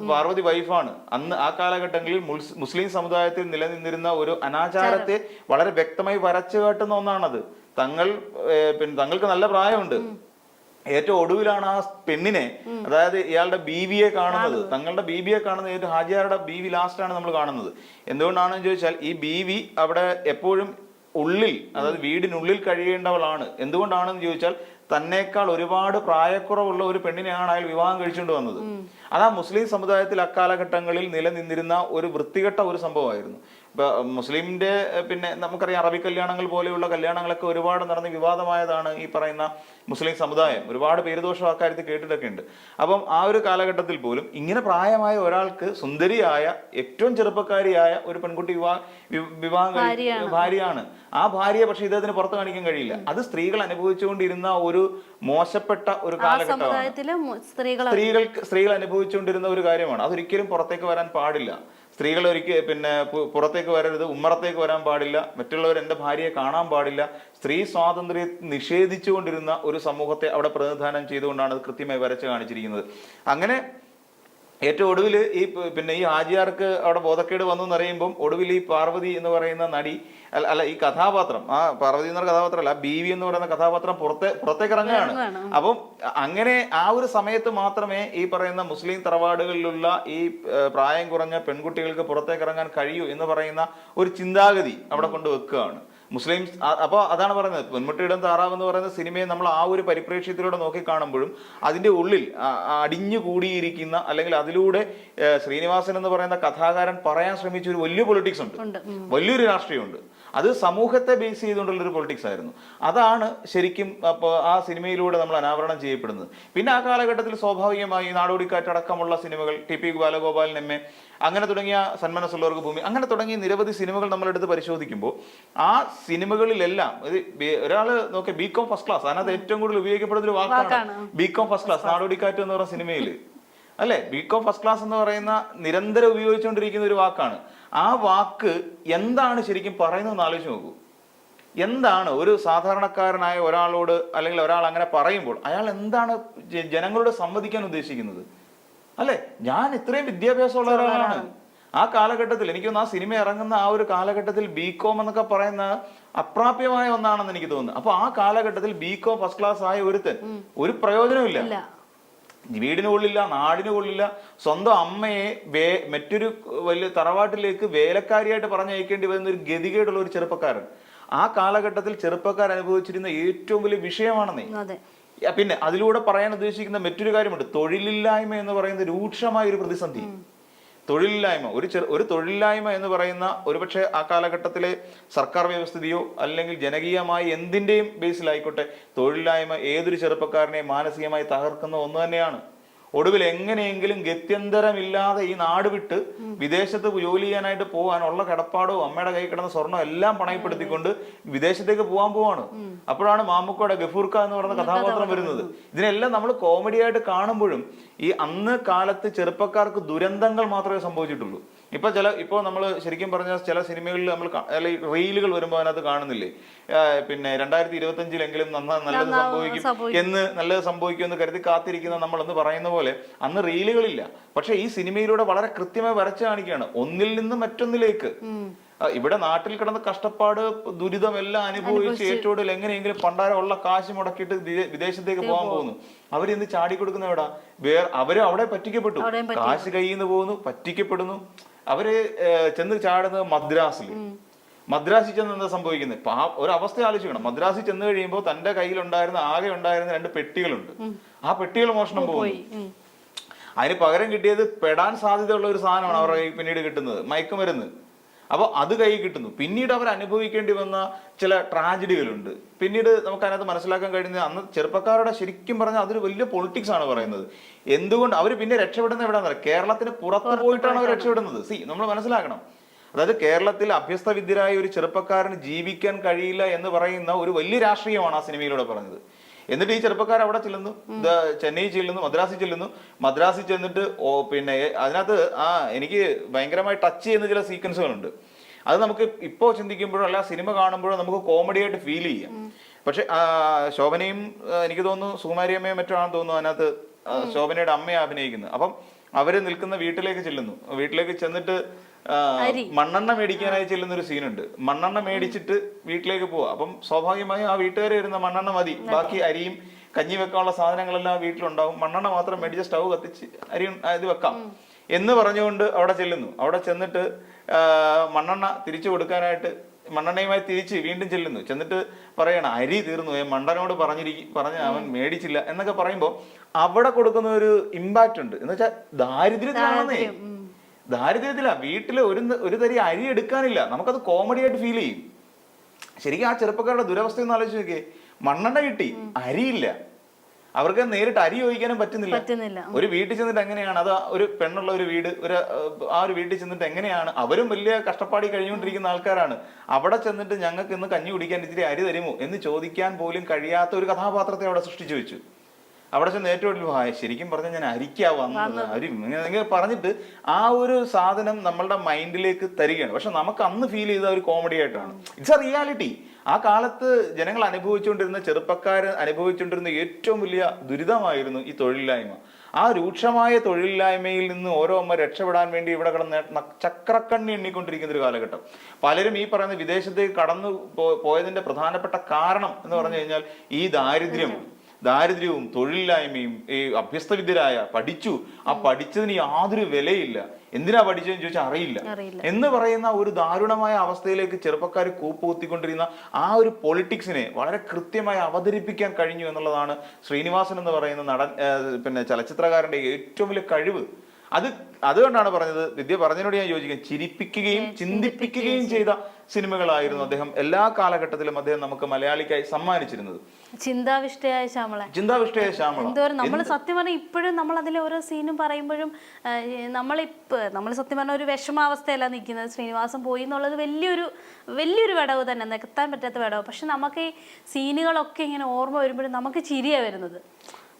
പാർവതി വൈഫാണ്. അന്ന് ആ കാലഘട്ടങ്ങളിൽ മുസ്ലിം സമുദായത്തിൽ നിലനിന്നിരുന്ന ഒരു അനാചാരത്തെ വളരെ വ്യക്തമായി വരച്ചു കാട്ടുന്ന ഒന്നാണത്. തങ്ങൾ പിന്നെ തങ്ങൾക്ക് നല്ല പ്രായമുണ്ട്. ഏറ്റവും ഒടുവിലാണ് ആ പെണ്ണിനെ അതായത് ഇയാളുടെ ബീവിയെ കാണുന്നത്. തങ്ങളുടെ ബീവിയെ കാണുന്നത് ഏറ്റവും ഹാജിയാരുടെ ബീവി ലാസ്റ്റ് ആണ് നമ്മൾ കാണുന്നത്. എന്തുകൊണ്ടാണെന്ന് ചോദിച്ചാൽ ഈ ബീവി അവിടെ എപ്പോഴും ഉള്ളിൽ അതായത് വീടിനുള്ളിൽ കഴിയേണ്ടവളാണ്. എന്തുകൊണ്ടാണെന്ന് ചോദിച്ചാൽ തന്നേക്കാൾ ഒരുപാട് പ്രായക്കുറവുള്ള ഒരു പെണ്ണിനെയാണ് അയാൾ വിവാഹം കഴിച്ചുകൊണ്ട് വന്നത്. അതാ ആ മുസ്ലിം സമുദായത്തിൽ അക്കാലഘട്ടങ്ങളിൽ നിലനിന്നിരുന്ന ഒരു വൃത്തികെട്ട ഒരു സംഭവമായിരുന്നു. ഇപ്പൊ മുസ്ലിമിന്റെ പിന്നെ നമുക്കറിയാം അറബി കല്യാണങ്ങൾ പോലെയുള്ള കല്യാണങ്ങളൊക്കെ ഒരുപാട് നടന്ന് വിവാദമായതാണ് ഈ പറയുന്ന മുസ്ലിം സമുദായം. ഒരുപാട് പേരുദോഷം അക്കാര്യത്തിൽ കേട്ടിട്ടൊക്കെ ഉണ്ട്. അപ്പം ആ ഒരു കാലഘട്ടത്തിൽ പോലും ഇങ്ങനെ പ്രായമായ ഒരാൾക്ക് സുന്ദരിയായ ഏറ്റവും ചെറുപ്പക്കാരിയായ ഒരു പെൺകുട്ടി വിവാഹ വിവാഹം ഭാര്യയാണ്. ആ ഭാര്യയെ പക്ഷെ ഇദ്ദേഹത്തിന് പുറത്ത് കാണിക്കാൻ കഴിയില്ല. അത് സ്ത്രീകൾ അനുഭവിച്ചുകൊണ്ടിരുന്ന ഒരു മോശപ്പെട്ട ഒരു കാലഘട്ടമാണ്. സ്ത്രീകൾ സ്ത്രീകൾക്ക് സ്ത്രീകൾ അനുഭവിച്ചുകൊണ്ടിരുന്ന ഒരു കാര്യമാണ്. അതൊരിക്കലും പുറത്തേക്ക് വരാൻ പാടില്ല. സ്ത്രീകൾ ഒരിക്കൽ പിന്നെ പുറത്തേക്ക് വരരുത് ഉമ്മറത്തേക്ക് വരാൻ പാടില്ല മറ്റുള്ളവർ എന്റെ ഭാര്യയെ കാണാൻ പാടില്ല. സ്ത്രീ സ്വാതന്ത്ര്യം നിഷേധിച്ചുകൊണ്ടിരുന്ന ഒരു സമൂഹത്തെ അവിടെ പ്രതിനിധാനം ചെയ്തുകൊണ്ടാണ് അത് കൃത്യമായി വരച്ച് കാണിച്ചിരിക്കുന്നത്. അങ്ങനെ ഏറ്റവും ഒടുവിൽ ഈ പിന്നെ ഈ ഹാജിയാർക്ക് അവിടെ ബോധക്കേട് വന്നു എന്നറിയുമ്പം ഒടുവിൽ ഈ പാർവതി എന്ന് പറയുന്ന നടി അല്ല അല്ല ഈ കഥാപാത്രം ആ പാർവതി എന്ന കഥാപാത്രം അല്ല ബി വി എന്ന് പറയുന്ന കഥാപാത്രം പുറത്തെ പുറത്തേക്ക് ഇറങ്ങുകയാണ്. അപ്പം അങ്ങനെ ആ ഒരു സമയത്ത് മാത്രമേ ഈ പറയുന്ന മുസ്ലിം തറവാടുകളിലുള്ള ഈ പ്രായം കുറഞ്ഞ പെൺകുട്ടികൾക്ക് പുറത്തേക്ക് ഇറങ്ങാൻ കഴിയൂ എന്ന് പറയുന്ന ഒരു ചിന്താഗതി അവിടെ കൊണ്ട് വെക്കുകയാണ്. മുസ്ലിം അപ്പോൾ അതാണ് പറയുന്നത്. പൊന്മുട്ടിയിടം താറാവ് എന്ന് പറയുന്ന സിനിമയെ നമ്മൾ ആ ഒരു പരിപ്രേക്ഷ്യത്തിലൂടെ നോക്കി കാണുമ്പോഴും അതിന്റെ ഉള്ളിൽ ആ- ആ അടിഞ്ഞു കൂടിയിരിക്കുന്ന അല്ലെങ്കിൽ അതിലൂടെ ശ്രീനിവാസൻ എന്ന് പറയുന്ന കഥാകാരൻ പറയാൻ ശ്രമിച്ച ഒരു വലിയ പൊളിറ്റിക്സ് ഉണ്ട്. വലിയൊരു രാഷ്ട്രീയമുണ്ട്. അത് സമൂഹത്തെ ബേസ് ചെയ്തുകൊണ്ടുള്ള ഒരു പൊളിറ്റിക്സ് ആയിരുന്നു. അതാണ് ശരിക്കും അപ്പോൾ ആ സിനിമയിലൂടെ നമ്മൾ അനാവരണം ചെയ്യപ്പെടുന്നത്. പിന്നെ ആ കാലഘട്ടത്തിൽ സ്വാഭാവികമായി നാടോടിക്കാറ്റടക്കമുള്ള സിനിമകൾ T P Balagopalan M A അങ്ങനെ തുടങ്ങിയ സന്മനസ്സുള്ളവർക്ക് ഭൂമി അങ്ങനെ തുടങ്ങിയ നിരവധി സിനിമകൾ നമ്മളെടുത്ത് പരിശോധിക്കുമ്പോൾ ആ സിനിമകളിലെല്ലാം ഇത് ഒരാൾ നോക്കിയ ബി കോം ഫസ്റ്റ് ക്ലാസ് അതിനകത്ത് ഏറ്റവും കൂടുതൽ ഉപയോഗിക്കപ്പെടുന്ന ഒരു വാക്കാണ്. B com first class Nadodikkattu എന്ന് പറയുന്ന സിനിമയിൽ അല്ലെ? ബികോം ഫസ്റ്റ് ക്ലാസ് എന്ന് പറയുന്ന നിരന്തരം ഉപയോഗിച്ചുകൊണ്ടിരിക്കുന്ന ഒരു വാക്കാണ്. ആ വാക്ക് എന്താണ് ശരിക്കും പറയുന്നതെന്ന് ആലോചിച്ച് നോക്കൂ. എന്താണ് ഒരു സാധാരണക്കാരനായ ഒരാളോട് അല്ലെങ്കിൽ ഒരാൾ അങ്ങനെ പറയുമ്പോൾ അയാൾ എന്താണ് ജനങ്ങളോട് സംവദിക്കാൻ ഉദ്ദേശിക്കുന്നത്? അല്ലെ? ഞാൻ ഇത്രയും വിദ്യാഭ്യാസമുള്ള ഒരാളാണ്. ആ കാലഘട്ടത്തിൽ എനിക്ക് ആ സിനിമ ഇറങ്ങുന്ന ആ ഒരു കാലഘട്ടത്തിൽ ബി കോം എന്നൊക്കെ പറയുന്ന അപ്രാപ്യമായ ഒന്നാണെന്ന് എനിക്ക് തോന്നുന്നു. അപ്പൊ ആ കാലഘട്ടത്തിൽ ബി കോം ഫസ്റ്റ് ക്ലാസ് ആയ ഒരുത്തൻ ഒരു പ്രയോജനമില്ല ഇല്ല. വീടിന് കൊള്ളില്ല നാടിന് കൊള്ളില്ല സ്വന്തം അമ്മയെ വേ മറ്റൊരു വലിയ തറവാട്ടിലേക്ക് വേലക്കാരിയായിട്ട് പറഞ്ഞയക്കേണ്ടി വരുന്ന ഒരു ഗതികേടുള്ള ഒരു ചെറുപ്പക്കാരൻ. ആ കാലഘട്ടത്തിൽ ചെറുപ്പക്കാർ അനുഭവിച്ചിരുന്ന ഏറ്റവും വലിയ വിഷയമാണെന്നേ. പിന്നെ അതിലൂടെ പറയാൻ ഉദ്ദേശിക്കുന്ന മറ്റൊരു കാര്യമുണ്ട്. തൊഴിലില്ലായ്മ എന്ന് പറയുന്ന രൂക്ഷമായ ഒരു പ്രതിസന്ധി തൊഴിലില്ലായ്മ ഒരു ചെറു ഒരു തൊഴിലില്ലായ്മ എന്ന് പറയുന്ന ഒരുപക്ഷെ ആ കാലഘട്ടത്തിലെ സർക്കാർ വ്യവസ്ഥിതിയോ അല്ലെങ്കിൽ ജനകീയമായി എന്തിന്റെയും ബേസിലായിക്കോട്ടെ തൊഴിലില്ലായ്മ ഏതൊരു ചെറുപ്പക്കാരനെയും മാനസികമായി തകർക്കുന്ന ഒന്ന് തന്നെയാണ്. ഒടുവിൽ എങ്ങനെയെങ്കിലും ഗത്യന്തരമില്ലാതെ ഈ നാട് വിട്ട് വിദേശത്ത് ജോലി ചെയ്യാനായിട്ട് പോകാനുള്ള കിടപ്പാടോ അമ്മയുടെ കൈ കിടന്ന സ്വർണോ എല്ലാം പണയപ്പെടുത്തിക്കൊണ്ട് വിദേശത്തേക്ക് പോകാൻ പോവാണ്. അപ്പോഴാണ് മാമുക്കോടെ ഗഫൂർക്ക എന്ന് പറയുന്ന കഥാപാത്രം വരുന്നത്. ഇതിനെല്ലാം നമ്മൾ കോമഡി ആയിട്ട് കാണുമ്പോഴും ഈ അന്ന് കാലത്ത് ചെറുപ്പക്കാർക്ക് ദുരന്തങ്ങൾ മാത്രമേ സംഭവിച്ചിട്ടുള്ളൂ. ഇപ്പൊ ചില ഇപ്പോ നമ്മൾ ശരിക്കും പറഞ്ഞാൽ ചില സിനിമകളിൽ നമ്മൾ അല്ലെങ്കിൽ റീലുകൾ വരുമ്പോൾ അതിനകത്ത് കാണുന്നില്ലേ? പിന്നെ രണ്ടായിരത്തി ഇരുപത്തി അഞ്ചിലെങ്കിലും നന്നാ നല്ലത് സംഭവിക്കും. എന്ന് നല്ലത് സംഭവിക്കും എന്ന് കരുതി കാത്തിരിക്കുന്ന നമ്മൾ എന്ന് പറയുന്ന പോലെ അന്ന് റീലുകളില്ല. പക്ഷെ ഈ സിനിമയിലൂടെ വളരെ കൃത്യമായി വരച്ചു കാണിക്കുകയാണ്. ഒന്നിൽ നിന്ന് മറ്റൊന്നിലേക്ക്. ഇവിടെ നാട്ടിൽ കിടന്ന കഷ്ടപ്പാട് ദുരിതം എല്ലാം അനുഭവിച്ച് ഏറ്റവും എങ്ങനെയെങ്കിലും പണ്ടാരം ഉള്ള കാശ് മുടക്കിയിട്ട് വിദേശത്തേക്ക് പോകാൻ പോകുന്നു അവരിന്ന് ചാടി കൊടുക്കുന്ന എവിടാ വേറെ അവർ അവിടെ പറ്റിക്കപ്പെട്ടു. കാശ് കയ്യിൽ നിന്ന് പോകുന്നു പറ്റിക്കപ്പെടുന്നു. അവർ ചെന്ന് ചാടുന്നത് മദ്രാസിൽ. മദ്രാസിൽ ചെന്ന് എന്താ സംഭവിക്കുന്നത്? ഇപ്പൊ ആ ഒരു അവസ്ഥ ആലോചിക്കണം. മദ്രാസിൽ ചെന്ന് കഴിയുമ്പോൾ തന്റെ കയ്യിലുണ്ടായിരുന്ന ആകെ ഉണ്ടായിരുന്ന രണ്ട് പെട്ടികളുണ്ട്. ആ പെട്ടികൾ മോഷണം പോകുന്നു. ഉം. അതിന് പകരം കിട്ടിയത് പെടാൻ സാധ്യതയുള്ള ഒരു സാധനമാണ് അവരുടെ പിന്നീട് കിട്ടുന്നത്. മയക്കുമരുന്ന്. അപ്പോൾ അത് കൈ കിട്ടുന്നു. പിന്നീട് അവർ അനുഭവിക്കേണ്ടി വന്ന ചില ട്രാജഡികളുണ്ട്. പിന്നീട് നമുക്ക് അതിനകത്ത് മനസ്സിലാക്കാൻ കഴിയുന്നത് അന്ന് ചെറുപ്പക്കാരുടെ ശരിക്കും പറഞ്ഞാൽ അതൊരു വലിയ പൊളിറ്റിക്സ് ആണ് പറയുന്നത്. എന്തുകൊണ്ട് അവർ പിന്നെ രക്ഷപ്പെടുന്നത് എവിടെയാണെന്ന് കേരളത്തിന് പുറത്ത് പോയിട്ടാണ് അവർ രക്ഷപ്പെടുന്നത്. സി നമ്മൾ മനസ്സിലാക്കണം. അതായത് കേരളത്തിൽ അഭ്യസ്തവിദ്യരായ ഒരു ചെറുപ്പക്കാരന് ജീവിക്കാൻ കഴിയില്ല എന്ന് പറയുന്ന ഒരു വലിയ രാഷ്ട്രീയമാണ് ആ സിനിമയിലൂടെ പറഞ്ഞത്. എന്നിട്ട് ഈ ചെറുപ്പക്കാർ അവിടെ ചെല്ലുന്നു. ചെന്നൈ ചെല്ലുന്നു മദ്രാസിൽ ചെല്ലുന്നു. മദ്രാസിൽ ചെന്നിട്ട് ഓ പിന്നെ അതിനകത്ത് ആ എനിക്ക് ഭയങ്കരമായി ടച്ച് ചെയ്യുന്ന ചില സീക്വൻസുകളുണ്ട് അത് നമുക്ക് ഇപ്പോൾ ചിന്തിക്കുമ്പോഴോ അല്ല സിനിമ കാണുമ്പോഴോ നമുക്ക് കോമഡി ആയിട്ട് ഫീൽ ചെയ്യാം. പക്ഷെ ശോഭനയും എനിക്ക് തോന്നുന്നു സുകുമാരിയമ്മയും മറ്റോ ആണെന്ന് തോന്നുന്നു അതിനകത്ത് ശോഭനയുടെ അമ്മയെ അഭിനയിക്കുന്നത്. അപ്പം അവർ നിൽക്കുന്ന വീട്ടിലേക്ക് ചെല്ലുന്നു. വീട്ടിലേക്ക് ചെന്നിട്ട് മണ്ണെണ്ണ മേടിക്കാനായി ചെല്ലുന്ന ഒരു സീനുണ്ട്. മണ്ണെണ്ണ മേടിച്ചിട്ട് വീട്ടിലേക്ക് പോവാ. അപ്പം സ്വാഭാവികമായും ആ വീട്ടുകാരെ വരുന്ന മണ്ണെണ്ണ മതി. ബാക്കി അരിയും കഞ്ഞി വെക്കാനുള്ള സാധനങ്ങളെല്ലാം വീട്ടിലുണ്ടാവും. മണ്ണെണ്ണ മാത്രം മേടിച്ച് സ്റ്റൗ കത്തിച്ച് അരി ഇത് വെക്കാം. എന്ന് പറഞ്ഞുകൊണ്ട് അവിടെ ചെല്ലുന്നു. അവിടെ ചെന്നിട്ട് മണ്ണെണ്ണ തിരിച്ചു കൊടുക്കാനായിട്ട് മണ്ണെണ്ണയുമായി തിരിച്ച് വീണ്ടും ചെല്ലുന്നു. ചെന്നിട്ട് പറയണം അരി തീർന്നു. മണ്ടനോട് പറഞ്ഞിരിക്കും പറഞ്ഞ അവൻ മേടിച്ചില്ല. എന്നൊക്കെ പറയുമ്പോൾ അവിടെ കൊടുക്കുന്ന ഒരു ഇമ്പാക്റ്റ് ഉണ്ട്. എന്ന് വെച്ചാൽ ദാരിദ്ര്യത്തിലാണെന്നേ. ദാരിദ്ര്യത്തിലാ. വീട്ടിൽ ഒരു ഒരു തരി അരി എടുക്കാനില്ല. നമുക്കത് കോമഡി ആയിട്ട് ഫീൽ ചെയ്യും. ശരിക്കും ആ ചെറുപ്പക്കാരുടെ ദുരവസ്ഥ ഒന്ന് ആലോചിച്ച് നോക്കിയേ. മണ്ണെണ്ണ കിട്ടി അരിയില്ല. അവർക്ക് നേരിട്ട് അരി ചോദിക്കാനും പറ്റുന്നില്ല. പറ്റുന്നില്ല. ഒരു വീട്ടിൽ ചെന്നിട്ട് എങ്ങനെയാണ്? അത് ഒരു പെണ്ണുള്ള ഒരു വീട് ഒരു ആ ഒരു വീട്ടിൽ ചെന്നിട്ട് എങ്ങനെയാണ്? അവരും വലിയ കഷ്ടപ്പാടി കഴിഞ്ഞുകൊണ്ടിരിക്കുന്ന ആൾക്കാരാണ്. അവിടെ ചെന്നിട്ട് ഞങ്ങൾക്ക് ഇന്ന് കഞ്ഞി കുടിക്കാൻ ഇത്തിരി അരി തരുമോ എന്ന് ചോദിക്കാൻ പോലും കഴിയാത്ത ഒരു കഥാപാത്രത്തെ അവിടെ സൃഷ്ടിച്ചു വെച്ചു. അവിടെ ചെന്ന് ഏറ്റവും വലിയ ശരിക്കും പറഞ്ഞാൽ ഞാൻ അരിക്കാ വന്നത്. അരി ഇങ്ങനെ ഇങ്ങനെ പറഞ്ഞിട്ട് ആ ഒരു സാധനം നമ്മളുടെ മൈൻഡിലേക്ക് തരികയാണ്. പക്ഷെ നമുക്ക് അന്ന് ഫീൽ ചെയ്ത ഒരു കോമഡി ആയിട്ടാണ്. ഇറ്റ്സ് എ റിയാലിറ്റി ആ കാലത്ത് ജനങ്ങൾ അനുഭവിച്ചുകൊണ്ടിരുന്ന ചെറുപ്പക്കാർ അനുഭവിച്ചുകൊണ്ടിരുന്ന ഏറ്റവും വലിയ ദുരിതമായിരുന്നു ഈ തൊഴിലില്ലായ്മ. ആ രൂക്ഷമായ തൊഴിലില്ലായ്മയിൽ നിന്ന് ഓരോ അമ്മ രക്ഷപ്പെടാൻ വേണ്ടി ഇവിടെ കിടന്ന് ചക്രക്കണ്ണി എണ്ണിക്കൊണ്ടിരിക്കുന്ന ഒരു കാലഘട്ടം. പലരും ഈ പറയുന്ന വിദേശത്തേക്ക് കടന്നു പോയതിന്റെ പ്രധാനപ്പെട്ട കാരണം എന്ന് പറഞ്ഞു കഴിഞ്ഞാൽ ഈ ദാരിദ്ര്യമാണ് ദാരിദ്ര്യവും തൊഴിലില്ലായ്മയും ഈ അഭ്യസ്തവിദ്യരായ പഠിച്ചു. ആ പഠിച്ചതിന് യാതൊരു വിലയില്ല. എന്തിനാ പഠിച്ചതെന്ന് ചോദിച്ചാൽ അറിയില്ല. എന്ന് പറയുന്ന ഒരു ദാരുണമായ അവസ്ഥയിലേക്ക് ചെറുപ്പക്കാർ കൂപ്പുകുത്തിക്കൊണ്ടിരുന്ന ആ ഒരു പൊളിറ്റിക്സിനെ വളരെ കൃത്യമായി അവതരിപ്പിക്കാൻ കഴിഞ്ഞു എന്നുള്ളതാണ് ശ്രീനിവാസൻ എന്ന് പറയുന്ന നടൻ പിന്നെ ചലച്ചിത്രകാരന്റെ ഏറ്റവും വലിയ കഴിവ്. അത് അതുകൊണ്ടാണ് പറഞ്ഞത് വിദ്യ പറഞ്ഞതിനോട് ഞാൻ യോജിക്കും ചിരിപ്പിക്കുകയും ചിന്തിപ്പിക്കുകയും ചെയ്ത. സിനിമകളായിരുന്നു അദ്ദേഹം. എല്ലാ കാലഘട്ടത്തിലും അദ്ദേഹം നമുക്ക് മലയാളിക്കായി സമ്മാനിച്ചിരുന്നത്. ചിന്താവിഷ്ടയായ ശ്യാമള. ചിന്താവിഷ്ടയ ശ്യാമള. എന്തോരം നമ്മൾ സത്യം പറഞ്ഞാൽ ഇപ്പോഴും നമ്മൾ അതിലെ ഓരോ സീനും പറയുമ്പോഴും നമ്മളിപ്പോ നമ്മൾ സത്യം പറഞ്ഞ ഒരു വിഷമാവസ്ഥയല്ല നിൽക്കുന്നത്. ശ്രീനിവാസം പോയി എന്നുള്ളത് വലിയൊരു വലിയൊരു വിടവ് തന്നെ നികത്താൻ പറ്റാത്ത വിടവ്. പക്ഷെ നമുക്ക് ഈ സീനുകളൊക്കെ ഇങ്ങനെ ഓർമ്മ വരുമ്പോഴും നമുക്ക് ചിരിയാ വരുന്നത്.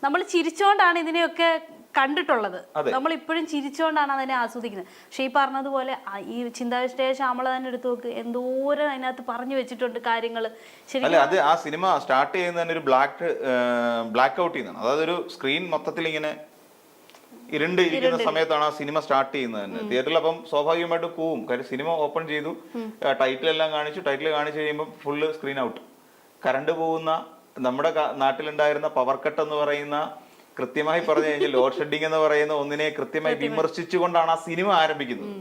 നമ്മൾ ചിരിച്ചോണ്ടാണ് ഇതിനെയൊക്കെ കണ്ടിട്ടുള്ളത്. നമ്മൾ ഇപ്പോഴും ചിരിച്ചുകൊണ്ടാണ് അതിനെ ആസ്വദിക്കുന്നത്. പക്ഷേ ഈ പറഞ്ഞതുപോലെ ഈ ചിന്താവിഷ്ടയ ശ്യാമള തന്നെ എടുത്തു നോക്ക് എന്തോരം അതിനകത്ത് പറഞ്ഞു വെച്ചിട്ടുണ്ട് കാര്യങ്ങൾ ശരി അത് ആ സിനിമ സ്റ്റാർട്ട് ചെയ്യുന്ന തന്നെ ഒരു ബ്ലാക്ക് ബ്ലാക്ക് ഔട്ട് ചെയ്യുന്നതാണ് അതായത് ഒരു സ്ക്രീൻ മൊത്തത്തിൽ ഇങ്ങനെ ഇരുണ്ട് ഇരിക്കുന്ന സമയത്താണ് ആ സിനിമ സ്റ്റാർട്ട് ചെയ്യുന്നത് തന്നെ. തിയേറ്ററിൽ അപ്പം സ്വാഭാവികമായിട്ട് പോവും കാര്യം സിനിമ ഓപ്പൺ ചെയ്തു. ടൈറ്റിൽ എല്ലാം കാണിച്ചു. ടൈറ്റിൽ കാണിച്ചു കഴിയുമ്പോൾ ഫുള്ള് സ്ക്രീൻ ഔട്ട്. കറണ്ട് പോകുന്ന നമ്മുടെ നാട്ടിലുണ്ടായിരുന്ന പവർ കട്ട് എന്ന് പറയുന്ന കൃത്യമായി പറഞ്ഞു കഴിഞ്ഞാൽ <laughs> ലോഡ് ഷെഡിങ് എന്ന് പറയുന്ന ഒന്നിനെ കൃത്യമായി വിമർശിച്ചുകൊണ്ടാണ് ആ സിനിമ ആരംഭിക്കുന്നത്.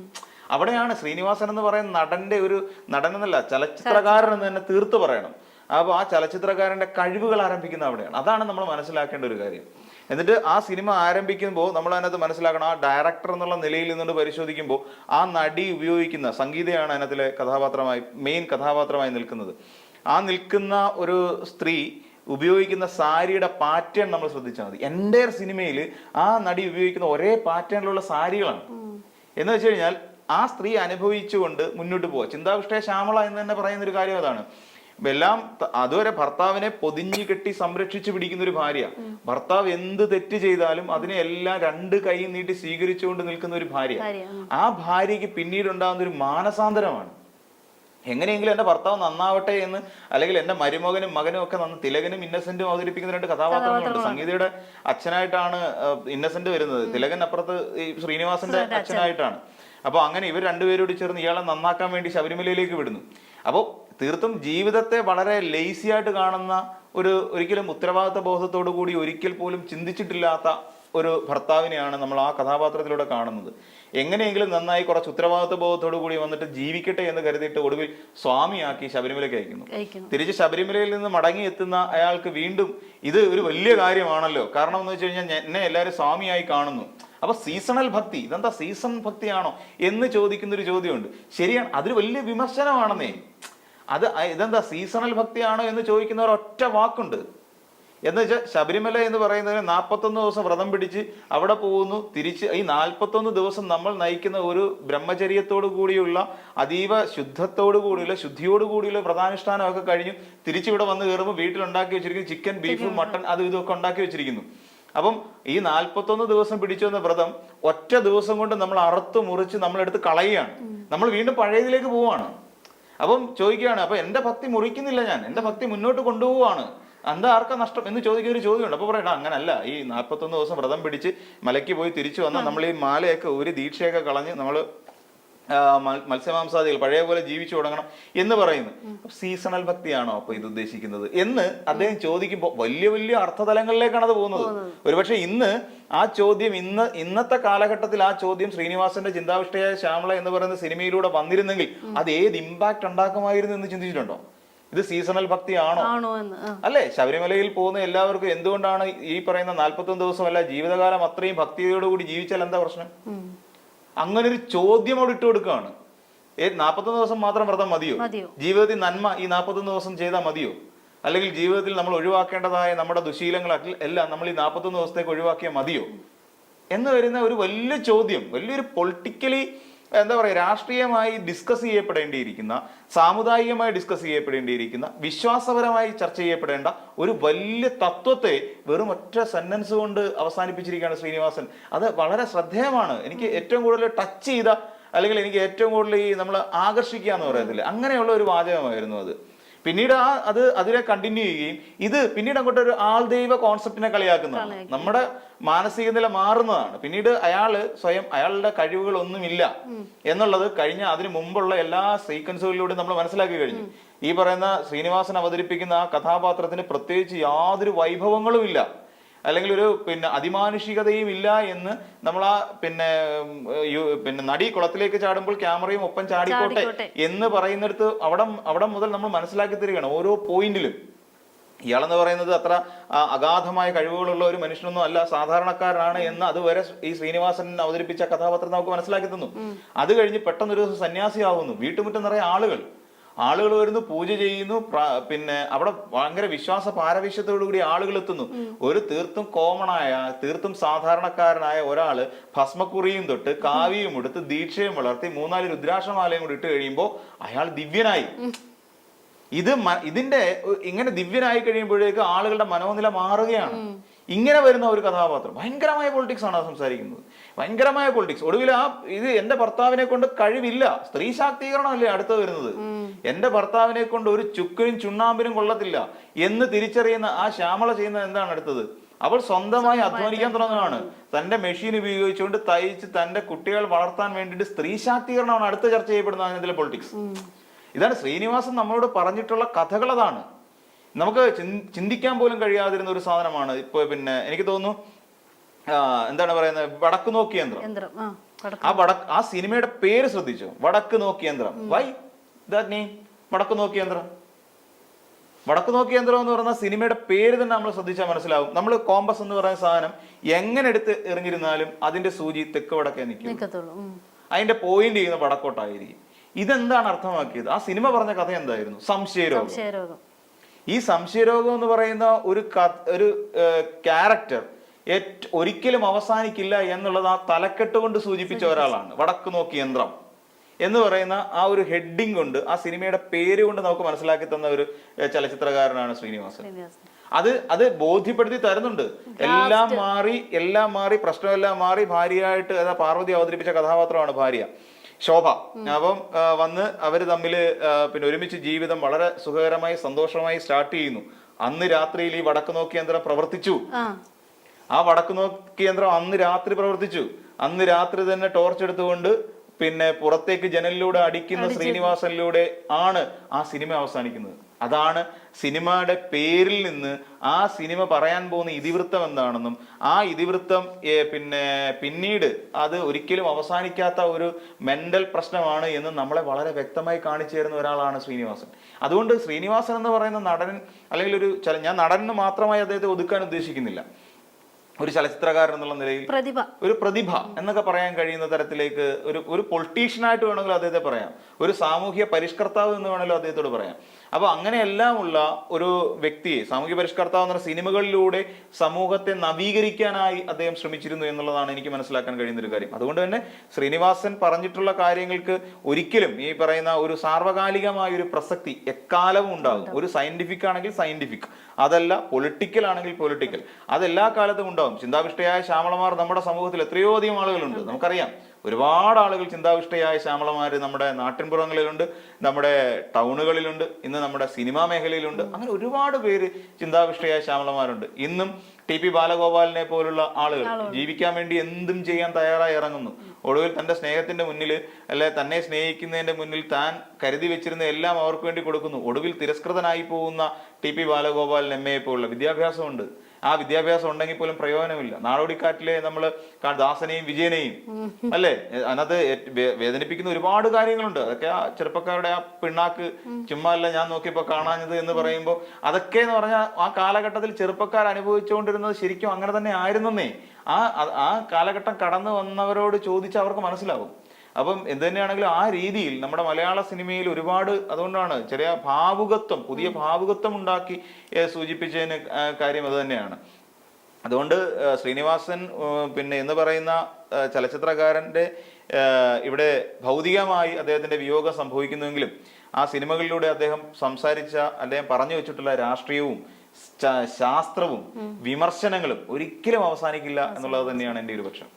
അവിടെയാണ് ശ്രീനിവാസൻ എന്ന് പറയുന്ന നടന്റെ ഒരു നടൻ എന്നല്ല ചലച്ചിത്രകാരൻ എന്ന് തന്നെ തീർത്ത് പറയണം. അപ്പോൾ ആ ചലച്ചിത്രകാരന്റെ കഴിവുകൾ ആരംഭിക്കുന്ന അവിടെയാണ്. അതാണ് നമ്മൾ മനസ്സിലാക്കേണ്ട ഒരു കാര്യം. എന്നിട്ട് ആ സിനിമ ആരംഭിക്കുമ്പോൾ നമ്മൾ അതിനകത്ത് മനസ്സിലാക്കണം ആ ഡയറക്ടർ എന്നുള്ള നിലയിൽ നിന്നുകൊണ്ട് പരിശോധിക്കുമ്പോൾ ആ നടി ഉപയോഗിക്കുന്ന സംഗീതയാണ് അതിനകത്തിലെ കഥാപാത്രമായി മെയിൻ കഥാപാത്രമായി നിൽക്കുന്നത്. ആ നിൽക്കുന്ന ഒരു സ്ത്രീ ഉപയോഗിക്കുന്ന സാരിയുടെ പാറ്റേൺ നമ്മൾ ശ്രദ്ധിച്ചാൽ മതി. എന്റെ സിനിമയിൽ ആ നടി ഉപയോഗിക്കുന്ന ഒരേ പാറ്റേണിലുള്ള സാരികളാണ്. എന്ന് വെച്ച് കഴിഞ്ഞാൽ ആ സ്ത്രീ അനുഭവിച്ചുകൊണ്ട് മുന്നോട്ട് പോവുക. ചിന്താവിഷ്ടയ ശ്യാമള എന്ന് തന്നെ പറയുന്ന ഒരു കാര്യം അതാണ്. എല്ലാം അതുവരെ ഭർത്താവിനെ പൊതിഞ്ഞു കെട്ടി സംരക്ഷിച്ചു പിടിക്കുന്ന ഒരു ഭാര്യ. ഭർത്താവ് എന്ത് തെറ്റ് ചെയ്താലും അതിനെ എല്ലാം രണ്ട് കൈ നീട്ടി സ്വീകരിച്ചുകൊണ്ട് നിൽക്കുന്ന ഒരു ഭാര്യ. ആ ഭാര്യയ്ക്ക് പിന്നീട് ഉണ്ടാകുന്ന ഒരു മാനസാന്തരമാണ്. എങ്ങനെയെങ്കിലും എന്റെ ഭർത്താവ് നന്നാവട്ടെ എന്ന് അല്ലെങ്കിൽ എന്റെ മരുമകനും മകനും ഒക്കെ നന്ന് തിലകനും ഇന്നസെന്റും അവതരിപ്പിക്കുന്ന രണ്ട് കഥാപാത്രങ്ങളുണ്ട്. സംഗീതയുടെ അച്ഛനായിട്ടാണ് ഇന്നസെന്റ് വരുന്നത്. തിലകൻ അപ്പുറത്ത് ഈ ശ്രീനിവാസന്റെ അച്ഛനായിട്ടാണ്. അപ്പോൾ അങ്ങനെ ഇവർ രണ്ടുപേരോട് ചേർന്ന് ഇയാളെ നന്നാക്കാൻ വേണ്ടി ശബരിമലയിലേക്ക് വിടുന്നു. അപ്പോൾ തീർത്തും ജീവിതത്തെ വളരെ ലേസി ആയിട്ട് കാണുന്ന ഒരു ഒരിക്കലും ഉത്തരവാദിത്ത ബോധത്തോടു കൂടി ഒരിക്കൽ പോലും ചിന്തിച്ചിട്ടില്ലാത്ത ഒരു ഭർത്താവിനെയാണ് നമ്മൾ ആ കഥാപാത്രത്തിലൂടെ കാണുന്നത്. എങ്ങനെയെങ്കിലും നന്നായി കുറച്ച് ഉത്തരവാദിത്വ ബോധത്തോടു കൂടി വന്നിട്ട് ജീവിക്കട്ടെ എന്ന് കരുതിയിട്ട് ഒടുവിൽ സ്വാമിയാക്കി ശബരിമലയ്ക്ക് അയക്കുന്നു. തിരിച്ച് ശബരിമലയിൽ നിന്ന് മടങ്ങി എത്തുന്ന അയാൾക്ക് വീണ്ടും ഇത് ഒരു വലിയ കാര്യമാണല്ലോ. കാരണം എന്ന് വെച്ച് കഴിഞ്ഞാൽ എന്നെ എല്ലാവരും സ്വാമിയായി കാണുന്നു. അപ്പൊ സീസണൽ ഭക്തി ഇതെന്താ സീസൺ ഭക്തിയാണോ എന്ന് ചോദിക്കുന്ന ഒരു ചോദ്യമുണ്ട്. ശരിയാണ് അതൊരു വലിയ വിമർശനമാണെന്നേ. അത് ഇതെന്താ സീസണൽ ഭക്തിയാണോ എന്ന് ചോദിക്കുന്ന ഒരു ഒറ്റ വാക്കുണ്ട്. എന്ന് വെച്ചാൽ ശബരിമല എന്ന് പറയുന്നതിന് നാൽപ്പത്തൊന്ന് ദിവസം വ്രതം പിടിച്ച് അവിടെ പോകുന്നു. തിരിച്ച് ഈ നാൽപ്പത്തൊന്ന് ദിവസം നമ്മൾ നയിക്കുന്ന ഒരു ബ്രഹ്മചര്യത്തോടു കൂടിയുള്ള അതീവ ശുദ്ധത്തോടു കൂടിയുള്ള ശുദ്ധിയോട് കൂടിയുള്ള വ്രതാനുഷ്ഠാനമൊക്കെ കഴിഞ്ഞു തിരിച്ചിവിടെ വന്ന് കയറുമ്പോൾ വീട്ടിലുണ്ടാക്കി വെച്ചിരിക്കുന്നു ചിക്കൻ ബീഫ് മട്ടൺ അത് ഇതൊക്കെ ഉണ്ടാക്കി വെച്ചിരിക്കുന്നു. അപ്പം ഈ നാൽപ്പത്തൊന്ന് ദിവസം പിടിച്ചു വന്ന വ്രതം ഒറ്റ ദിവസം കൊണ്ട് നമ്മൾ അറുത്ത് മുറിച്ച് നമ്മളെടുത്ത് കളയുകയാണ്. നമ്മൾ വീണ്ടും പഴയതിലേക്ക് പോവാണ് അപ്പം ചോദിക്കുകയാണ് അപ്പൊ എന്റെ ഭക്തി മുറിക്കുന്നില്ല ഞാൻ. എന്റെ ഭക്തി മുന്നോട്ട് കൊണ്ടുപോവാണ് എന്താ ആർക്കാ നഷ്ടം എന്ന് ചോദിക്കുന്ന ഒരു ചോദ്യമുണ്ട്. അപ്പൊ പറയണം അങ്ങനല്ല. ഈ നാൽപ്പത്തൊന്ന് ദിവസം വ്രതം പിടിച്ച് മലയ്ക്ക് പോയി തിരിച്ചു വന്നാൽ നമ്മൾ ഈ മാലയൊക്കെ ഒരു ദീക്ഷയൊക്കെ കളഞ്ഞ് നമ്മൾ മത്സ്യമാംസാദികൾ പഴയ പോലെ ജീവിച്ചു തുടങ്ങണം എന്ന് പറയുന്നു. സീസണൽ ഭക്തിയാണോ അപ്പൊ ഇത് ഉദ്ദേശിക്കുന്നത്? എന്ന് അദ്ദേഹം ചോദിക്കുമ്പോൾ വലിയ വലിയ അർത്ഥതലങ്ങളിലേക്കാണ് അത് പോകുന്നത്. ഒരുപക്ഷെ ഇന്ന് ആ ചോദ്യം ഇന്ന് ഇന്നത്തെ കാലഘട്ടത്തിൽ ആ ചോദ്യം ശ്രീനിവാസന്റെ ചിന്താവിഷ്ടയായ ശ്യാമള എന്ന് പറയുന്ന സിനിമയിലൂടെ വന്നിരുന്നെങ്കിൽ അത് ഏത് ഇമ്പാക്ട് ഉണ്ടാക്കുമായിരുന്നു എന്ന് ചിന്തിച്ചിട്ടുണ്ടോ? ഇത് സീസണൽ ഭക്തിയാണോ? അല്ലേ? ശബരിമലയിൽ പോകുന്ന എല്ലാവർക്കും എന്തുകൊണ്ടാണ് ഈ പറയുന്ന നാൽപ്പത്തൊന്ന് ദിവസമല്ല ജീവിതകാലം അത്രയും ഭക്തിയോടുകൂടി ജീവിച്ചാൽ എന്താ പ്രശ്നം. അങ്ങനെ ഒരു ചോദ്യം അവിടെ ഇട്ട് കൊടുക്കുകയാണ് നാൽപ്പത്തൊന്ന് ദിവസം മാത്രം വ്രതം മതിയോ? മതിയോ? ജീവിതത്തിൽ നന്മ ഈ നാൽപ്പത്തൊന്ന് ദിവസം ചെയ്താൽ മതിയോ? അല്ലെങ്കിൽ ജീവിതത്തിൽ നമ്മൾ ഒഴിവാക്കേണ്ടതായ നമ്മുടെ ദുശീലങ്ങൾ എല്ലാം നമ്മൾ ഈ നാൽപ്പത്തൊന്ന് ദിവസത്തേക്ക് ഒഴിവാക്കിയാൽ മതിയോ? എന്ന് വരുന്ന ഒരു വലിയ ചോദ്യം വലിയൊരു പൊളിറ്റിക്കലി എന്താ പറയുക രാഷ്ട്രീയമായി ഡിസ്കസ് ചെയ്യപ്പെടേണ്ടിയിരിക്കുന്ന സാമുദായികമായി ഡിസ്കസ് ചെയ്യപ്പെടേണ്ടിയിരിക്കുന്ന വിശ്വാസപരമായി ചർച്ച ചെയ്യപ്പെടേണ്ട ഒരു വലിയ തത്വത്തെ വെറും ഒറ്റ സെന്റൻസ് കൊണ്ട് അവസാനിപ്പിച്ചിരിക്കുകയാണ് ശ്രീനിവാസൻ. അത് വളരെ ശ്രദ്ധേയമാണ്. എനിക്ക് ഏറ്റവും കൂടുതൽ ടച്ച് ചെയ്ത അല്ലെങ്കിൽ എനിക്ക് ഏറ്റവും കൂടുതൽ ഈ നമ്മൾ ആകർഷിക്കുക എന്ന് പറയത്തില്ല? അങ്ങനെയുള്ള ഒരു വാചകമായിരുന്നു അത്. പിന്നീട് ആ അത് അതിനെ കണ്ടിന്യൂ ചെയ്യുകയും ഇത് പിന്നീട് അങ്ങോട്ട് ഒരു ആൾ ദൈവ കോൺസെപ്റ്റിനെ കളിയാക്കുന്നതാണ്. നമ്മുടെ മാനസിക നില മാറുന്നതാണ്. പിന്നീട് അയാൾ സ്വയം അയാളുടെ കഴിവുകളൊന്നുമില്ല. എന്നുള്ളത് കഴിഞ്ഞ അതിന് മുമ്പുള്ള എല്ലാ സീക്വൻസുകളിലൂടെ നമ്മൾ മനസ്സിലാക്കി കഴിഞ്ഞു. ഈ പറയുന്ന ശ്രീനിവാസൻ അവതരിപ്പിക്കുന്ന ആ കഥാപാത്രത്തിന് പ്രത്യേകിച്ച് യാതൊരു വൈഭവങ്ങളും ഇല്ല അല്ലെങ്കിൽ ഒരു പിന്നെ അതിമാനുഷികതയും ഇല്ല എന്ന് നമ്മൾ ആ പിന്നെ പിന്നെ നടി കുളത്തിലേക്ക് ചാടുമ്പോൾ ക്യാമറയും ഒപ്പം ചാടിക്കോട്ടെ. എന്ന് പറയുന്നിടത്ത് അവിടെ അവിടെ മുതൽ നമ്മൾ മനസ്സിലാക്കി തരികയാണ് ഓരോ പോയിന്റിലും. ഇയാളെന്ന് പറയുന്നത് അത്ര അഗാധമായ കഴിവുകളുള്ള ഒരു മനുഷ്യനൊന്നും അല്ല സാധാരണക്കാരനാണ് എന്ന് അതുവരെ ഈ ശ്രീനിവാസൻ അവതരിപ്പിച്ച കഥാപാത്രം നമുക്ക് മനസ്സിലാക്കി തന്നു. അത് കഴിഞ്ഞ് പെട്ടെന്ന് ഒരു ദിവസം സന്യാസിയാവുന്നു. വീട്ടുമുറ്റം നിറയെ ആളുകൾ. ആളുകൾ വരുന്നു പൂജ ചെയ്യുന്നു പിന്നെ അവിടെ ഭയങ്കര വിശ്വാസ പാരവിശ്യത്തോടുകൂടി ആളുകൾ എത്തുന്നു. ഒരു തീർത്തും കോമൺ ആയ തീർത്തും സാധാരണക്കാരനായ ഒരാൾ ഭസ്മക്കുറിയും തൊട്ട് കാവിയും എടുത്ത് ദീക്ഷയും വളർത്തി മൂന്നാൽ രുദ്രാക്ഷമാലയും കൂടി ഇട്ട് കഴിയുമ്പോൾ അയാൾ ദിവ്യനായി. ഇത് ഇതിന്റെ ഇങ്ങനെ ദിവ്യനായി കഴിയുമ്പോഴേക്ക് ആളുകളുടെ മനോനില മാറുകയാണ്. ഇങ്ങനെ വരുന്ന ഒരു കഥാപാത്രം. ഭയങ്കരമായ പൊളിറ്റിക്സ് ആണ് സംസാരിക്കുന്നത്. ഭയങ്കരമായ പൊളിറ്റിക്സ് ഒടുവിൽ ആ ഇത് എന്റെ ഭർത്താവിനെ കൊണ്ട് കഴിവില്ല. സ്ത്രീ ശാക്തീകരണമല്ലേ അടുത്ത് വരുന്നത്? എന്റെ ഭർത്താവിനെ കൊണ്ട് ഒരു ചുക്കിനും ചുണ്ണാമ്പിനും കൊള്ളത്തില്ല എന്ന് തിരിച്ചറിയുന്ന ആ ശ്യാമള ചെയ്യുന്ന എന്താണ് അടുത്തത്? അവൾ സ്വന്തമായി അധ്വാനിക്കാൻ തുടങ്ങുകയാണ് തന്റെ മെഷീൻ ഉപയോഗിച്ചുകൊണ്ട് തയ്ച്ച് തന്റെ കുട്ടികൾ വളർത്താൻ വേണ്ടിയിട്ട് സ്ത്രീ ശാക്തീകരണമാണ് അടുത്ത ചർച്ച ചെയ്യപ്പെടുന്നത് ഇതിലെ പൊളിറ്റിക്സ് ഇതാണ് ശ്രീനിവാസൻ നമ്മളോട് പറഞ്ഞിട്ടുള്ള കഥകൾ അതാണ്. നമുക്ക് ചിന്തിക്കാൻ പോലും കഴിയാതിരുന്ന ഒരു സാധനമാണ് ഇപ്പൊ പിന്നെ എനിക്ക് തോന്നുന്നു എന്താണ് പറയുന്നത്? വടക്ക് നോക്കി യന്ത്രം. ആ വട ആ വടക്ക് ആ സിനിമയുടെ പേര് ശ്രദ്ധിച്ചു? വടക്ക് നോക്കി യന്ത്രം. വൈ ദാറ്റ് നെയിം വടക്ക് നോക്കി യന്ത്രം. വടക്ക് നോക്കി യന്ത്രം എന്ന് പറഞ്ഞ സിനിമയുടെ പേര് തന്നെ നമ്മൾ ശ്രദ്ധിച്ചാൽ മനസ്സിലാവും. നമ്മൾ കോമ്പസ് എന്ന് പറയുന്ന സാധനം എങ്ങനെ എടുത്ത് എറിഞ്ഞിരുന്നാലും അതിന്റെ സൂചി തെക്ക് വടക്കേ നിൽക്കും. അതിന്റെ പോയിന്റ് ചെയ്യുന്ന വടക്കോട്ടായിരിക്കും. ഇതെന്താണ് അർത്ഥമാക്കിയത്? ആ സിനിമ പറഞ്ഞ കഥ എന്തായിരുന്നു? സംശയരോഗം. ഈ സംശയരോഗം എന്ന് പറയുന്ന ഒരു ഒരു ക്യാരക്ടർ ഒരിക്കലും അവസാനിക്കില്ല എന്നുള്ളത് ആ തലക്കെട്ട് കൊണ്ട് സൂചിപ്പിച്ച ഒരാളാണ്. വടക്ക് നോക്കി യന്ത്രം എന്ന് പറയുന്ന ആ ഒരു ഹെഡിങ് കൊണ്ട് ആ സിനിമയുടെ പേര് കൊണ്ട് നമുക്ക് മനസ്സിലാക്കി തന്ന ഒരു ചലച്ചിത്രകാരനാണ് ശ്രീനിവാസൻ. അത് അത് ബോധ്യപ്പെടുത്തി തരുന്നുണ്ട്. എല്ലാം മാറി എല്ലാം മാറി പ്രശ്നമെല്ലാം മാറി ഭാര്യയായിട്ട് അതാ പാർവതി അവതരിപ്പിച്ച കഥാപാത്രമാണ് ഭാര്യ. ശോഭ. അപ്പം വന്ന് അവർ തമ്മിൽ പിന്നെ ഒരുമിച്ച് ജീവിതം വളരെ സുഖകരമായി സന്തോഷമായി സ്റ്റാർട്ട് ചെയ്യുന്നു. അന്ന് രാത്രിയിൽ ഈ വടക്ക് നോക്കി യന്ത്രം പ്രവർത്തിച്ചു. ആ. ആ വടക്ക് നോക്കി യന്ത്രം അന്ന് രാത്രി പ്രവർത്തിച്ചു. അന്ന് രാത്രി തന്നെ ടോർച്ച് എടുത്തുകൊണ്ട് പിന്നെ പുറത്തേക്ക് ജനലിലൂടെ അടിക്കുന്ന ശ്രീനിവാസനിലൂടെ ആണ് ആ സിനിമ അവസാനിക്കുന്നത്. അതാണ് സിനിമയുടെ പേരിൽ നിന്ന് ആ സിനിമ പറയാൻ പോകുന്ന ഇതിവൃത്തം എന്താണെന്നും ആ ഇതിവൃത്തം പിന്നെ പിന്നീട് അത് ഒരിക്കലും അവസാനിക്കാത്ത ഒരു മെന്റൽ പ്രശ്നമാണ് എന്ന് നമ്മളെ വളരെ വ്യക്തമായി കാണിച്ചു തരുന്ന ഒരാളാണ് ശ്രീനിവാസൻ. അതുകൊണ്ട് ശ്രീനിവാസൻ എന്ന് പറയുന്ന നടൻ അല്ലെങ്കിൽ ഒരു ചില ഞാൻ നടനെന്ന് മാത്രമായി അദ്ദേഹത്തെ ഒതുക്കാൻ ഉദ്ദേശിക്കുന്നില്ല. ഒരു ചലച്ചിത്രകാരൻ എന്നുള്ള നിലയിൽ പ്രതിഭ. ഒരു പ്രതിഭ എന്നൊക്കെ പറയാൻ കഴിയുന്ന തരത്തിലേക്ക് ഒരു ഒരു പൊളിറ്റീഷ്യനായിട്ട് വേണമെങ്കിലും അദ്ദേഹത്തെ പറയാം. ഒരു സാമൂഹ്യ പരിഷ്കർത്താവ് എന്ന് വേണമെങ്കിലും അദ്ദേഹത്തോട് പറയാം. അപ്പൊ അങ്ങനെയെല്ലാമുള്ള ഒരു വ്യക്തിയെ സാമൂഹ്യ പരിഷ്കർത്താവ് എന്ന സിനിമകളിലൂടെ സമൂഹത്തെ നവീകരിക്കാനായി അദ്ദേഹം ശ്രമിച്ചിരുന്നു എന്നുള്ളതാണ് എനിക്ക് മനസ്സിലാക്കാൻ കഴിയുന്ന ഒരു കാര്യം. അതുകൊണ്ട് തന്നെ ശ്രീനിവാസൻ പറഞ്ഞിട്ടുള്ള കാര്യങ്ങൾക്ക് ഒരിക്കലും ഈ പറയുന്ന ഒരു സാർവകാലികമായ ഒരു പ്രസക്തി എക്കാലവും ഉണ്ടാകും. ഒരു സയന്റിഫിക് ആണെങ്കിൽ സയന്റിഫിക് അതല്ല പൊളിറ്റിക്കൽ ആണെങ്കിൽ പൊളിറ്റിക്കൽ അതെല്ലാ കാലത്തും ഉണ്ടാകും. ചിന്താവിഷ്ടയായ ശ്യാമളമാർ നമ്മുടെ സമൂഹത്തിൽ എത്രയോ അധികം ആളുകളുണ്ട്. നമുക്കറിയാം. ഒരുപാട് ആളുകൾ ചിന്താവിഷ്ടയായ ശ്യാമളമാർ നമ്മുടെ നാട്ടിൻപുറങ്ങളിലുണ്ട് നമ്മുടെ ടൗണുകളിലുണ്ട് ഇന്ന് നമ്മുടെ സിനിമാ മേഖലയിലുണ്ട്. അങ്ങനെ ഒരുപാട് പേര് ചിന്താവിഷ്ടയായ ശ്യാമളമാരുണ്ട് ഇന്നും ടി പി ബാലഗോപാലിനെ പോലുള്ള ആളുകൾ ജീവിക്കാൻ വേണ്ടി എന്തും ചെയ്യാൻ തയ്യാറായി ഇറങ്ങുന്നു. ഒടുവിൽ തന്റെ സ്നേഹത്തിന്റെ മുന്നിൽ അല്ലെ തന്നെ സ്നേഹിക്കുന്നതിന്റെ മുന്നിൽ താൻ കരുതി വെച്ചിരുന്ന എല്ലാം അവർക്ക് വേണ്ടി കൊടുക്കുന്നു. ഒടുവിൽ തിരസ്കൃതനായി പോകുന്ന T P Balagopalan M A പോലുള്ള വിദ്യാഭ്യാസമുണ്ട്. ആ വിദ്യാഭ്യാസം ഉണ്ടെങ്കിൽ പോലും പ്രയോജനമില്ല. നാടോടിക്കാറ്റിലെ നമ്മൾ ദാസനെയും വിജയനെയും അല്ലേ? അതിനകത്ത് വേദനിപ്പിക്കുന്ന ഒരുപാട് കാര്യങ്ങളുണ്ട്. അതൊക്കെ ആ ചെറുപ്പക്കാരുടെ ആ പിണ്ണാക്ക് ചുമ്മാ അല്ല ഞാൻ നോക്കിയപ്പോ കാണാഞ്ഞത് എന്ന് പറയുമ്പോൾ അതൊക്കെ എന്ന് പറഞ്ഞാൽ ആ കാലഘട്ടത്തിൽ ചെറുപ്പക്കാർ അനുഭവിച്ചുകൊണ്ടിരുന്നത് ശരിക്കും അങ്ങനെ തന്നെ ആയിരുന്നേ ആ- ആ കാലഘട്ടം കടന്നു വന്നവരോട് ചോദിച്ചാൽ അവർക്ക് മനസ്സിലാവും. അപ്പം എന്ത് തന്നെയാണെങ്കിലും ആ രീതിയിൽ നമ്മുടെ മലയാള സിനിമയിൽ ഒരുപാട് അതുകൊണ്ടാണ് ചെറിയ ഭാവുകത്വം പുതിയ ഭാവുകത്വം ഉണ്ടാക്കി സൂചിപ്പിച്ചതിന് കാര്യം അത് തന്നെയാണ്. അതുകൊണ്ട് ശ്രീനിവാസൻ പിന്നെ എന്ന് പറയുന്ന ചലച്ചിത്രകാരന്റെ ചലച്ചിത്രകാരന്റെ ഇവിടെ ഭൗതികമായി അദ്ദേഹത്തിന്റെ വിയോഗം സംഭവിക്കുന്നുവെങ്കിലും ആ സിനിമകളിലൂടെ അദ്ദേഹം സംസാരിച്ച അദ്ദേഹം പറഞ്ഞു വെച്ചിട്ടുള്ള രാഷ്ട്രീയവും ശാസ്ത്രവും വിമർശനങ്ങളും ഒരിക്കലും അവസാനിക്കില്ല എന്നുള്ളത് തന്നെയാണ് എന്റെ ഒരു പക്ഷം.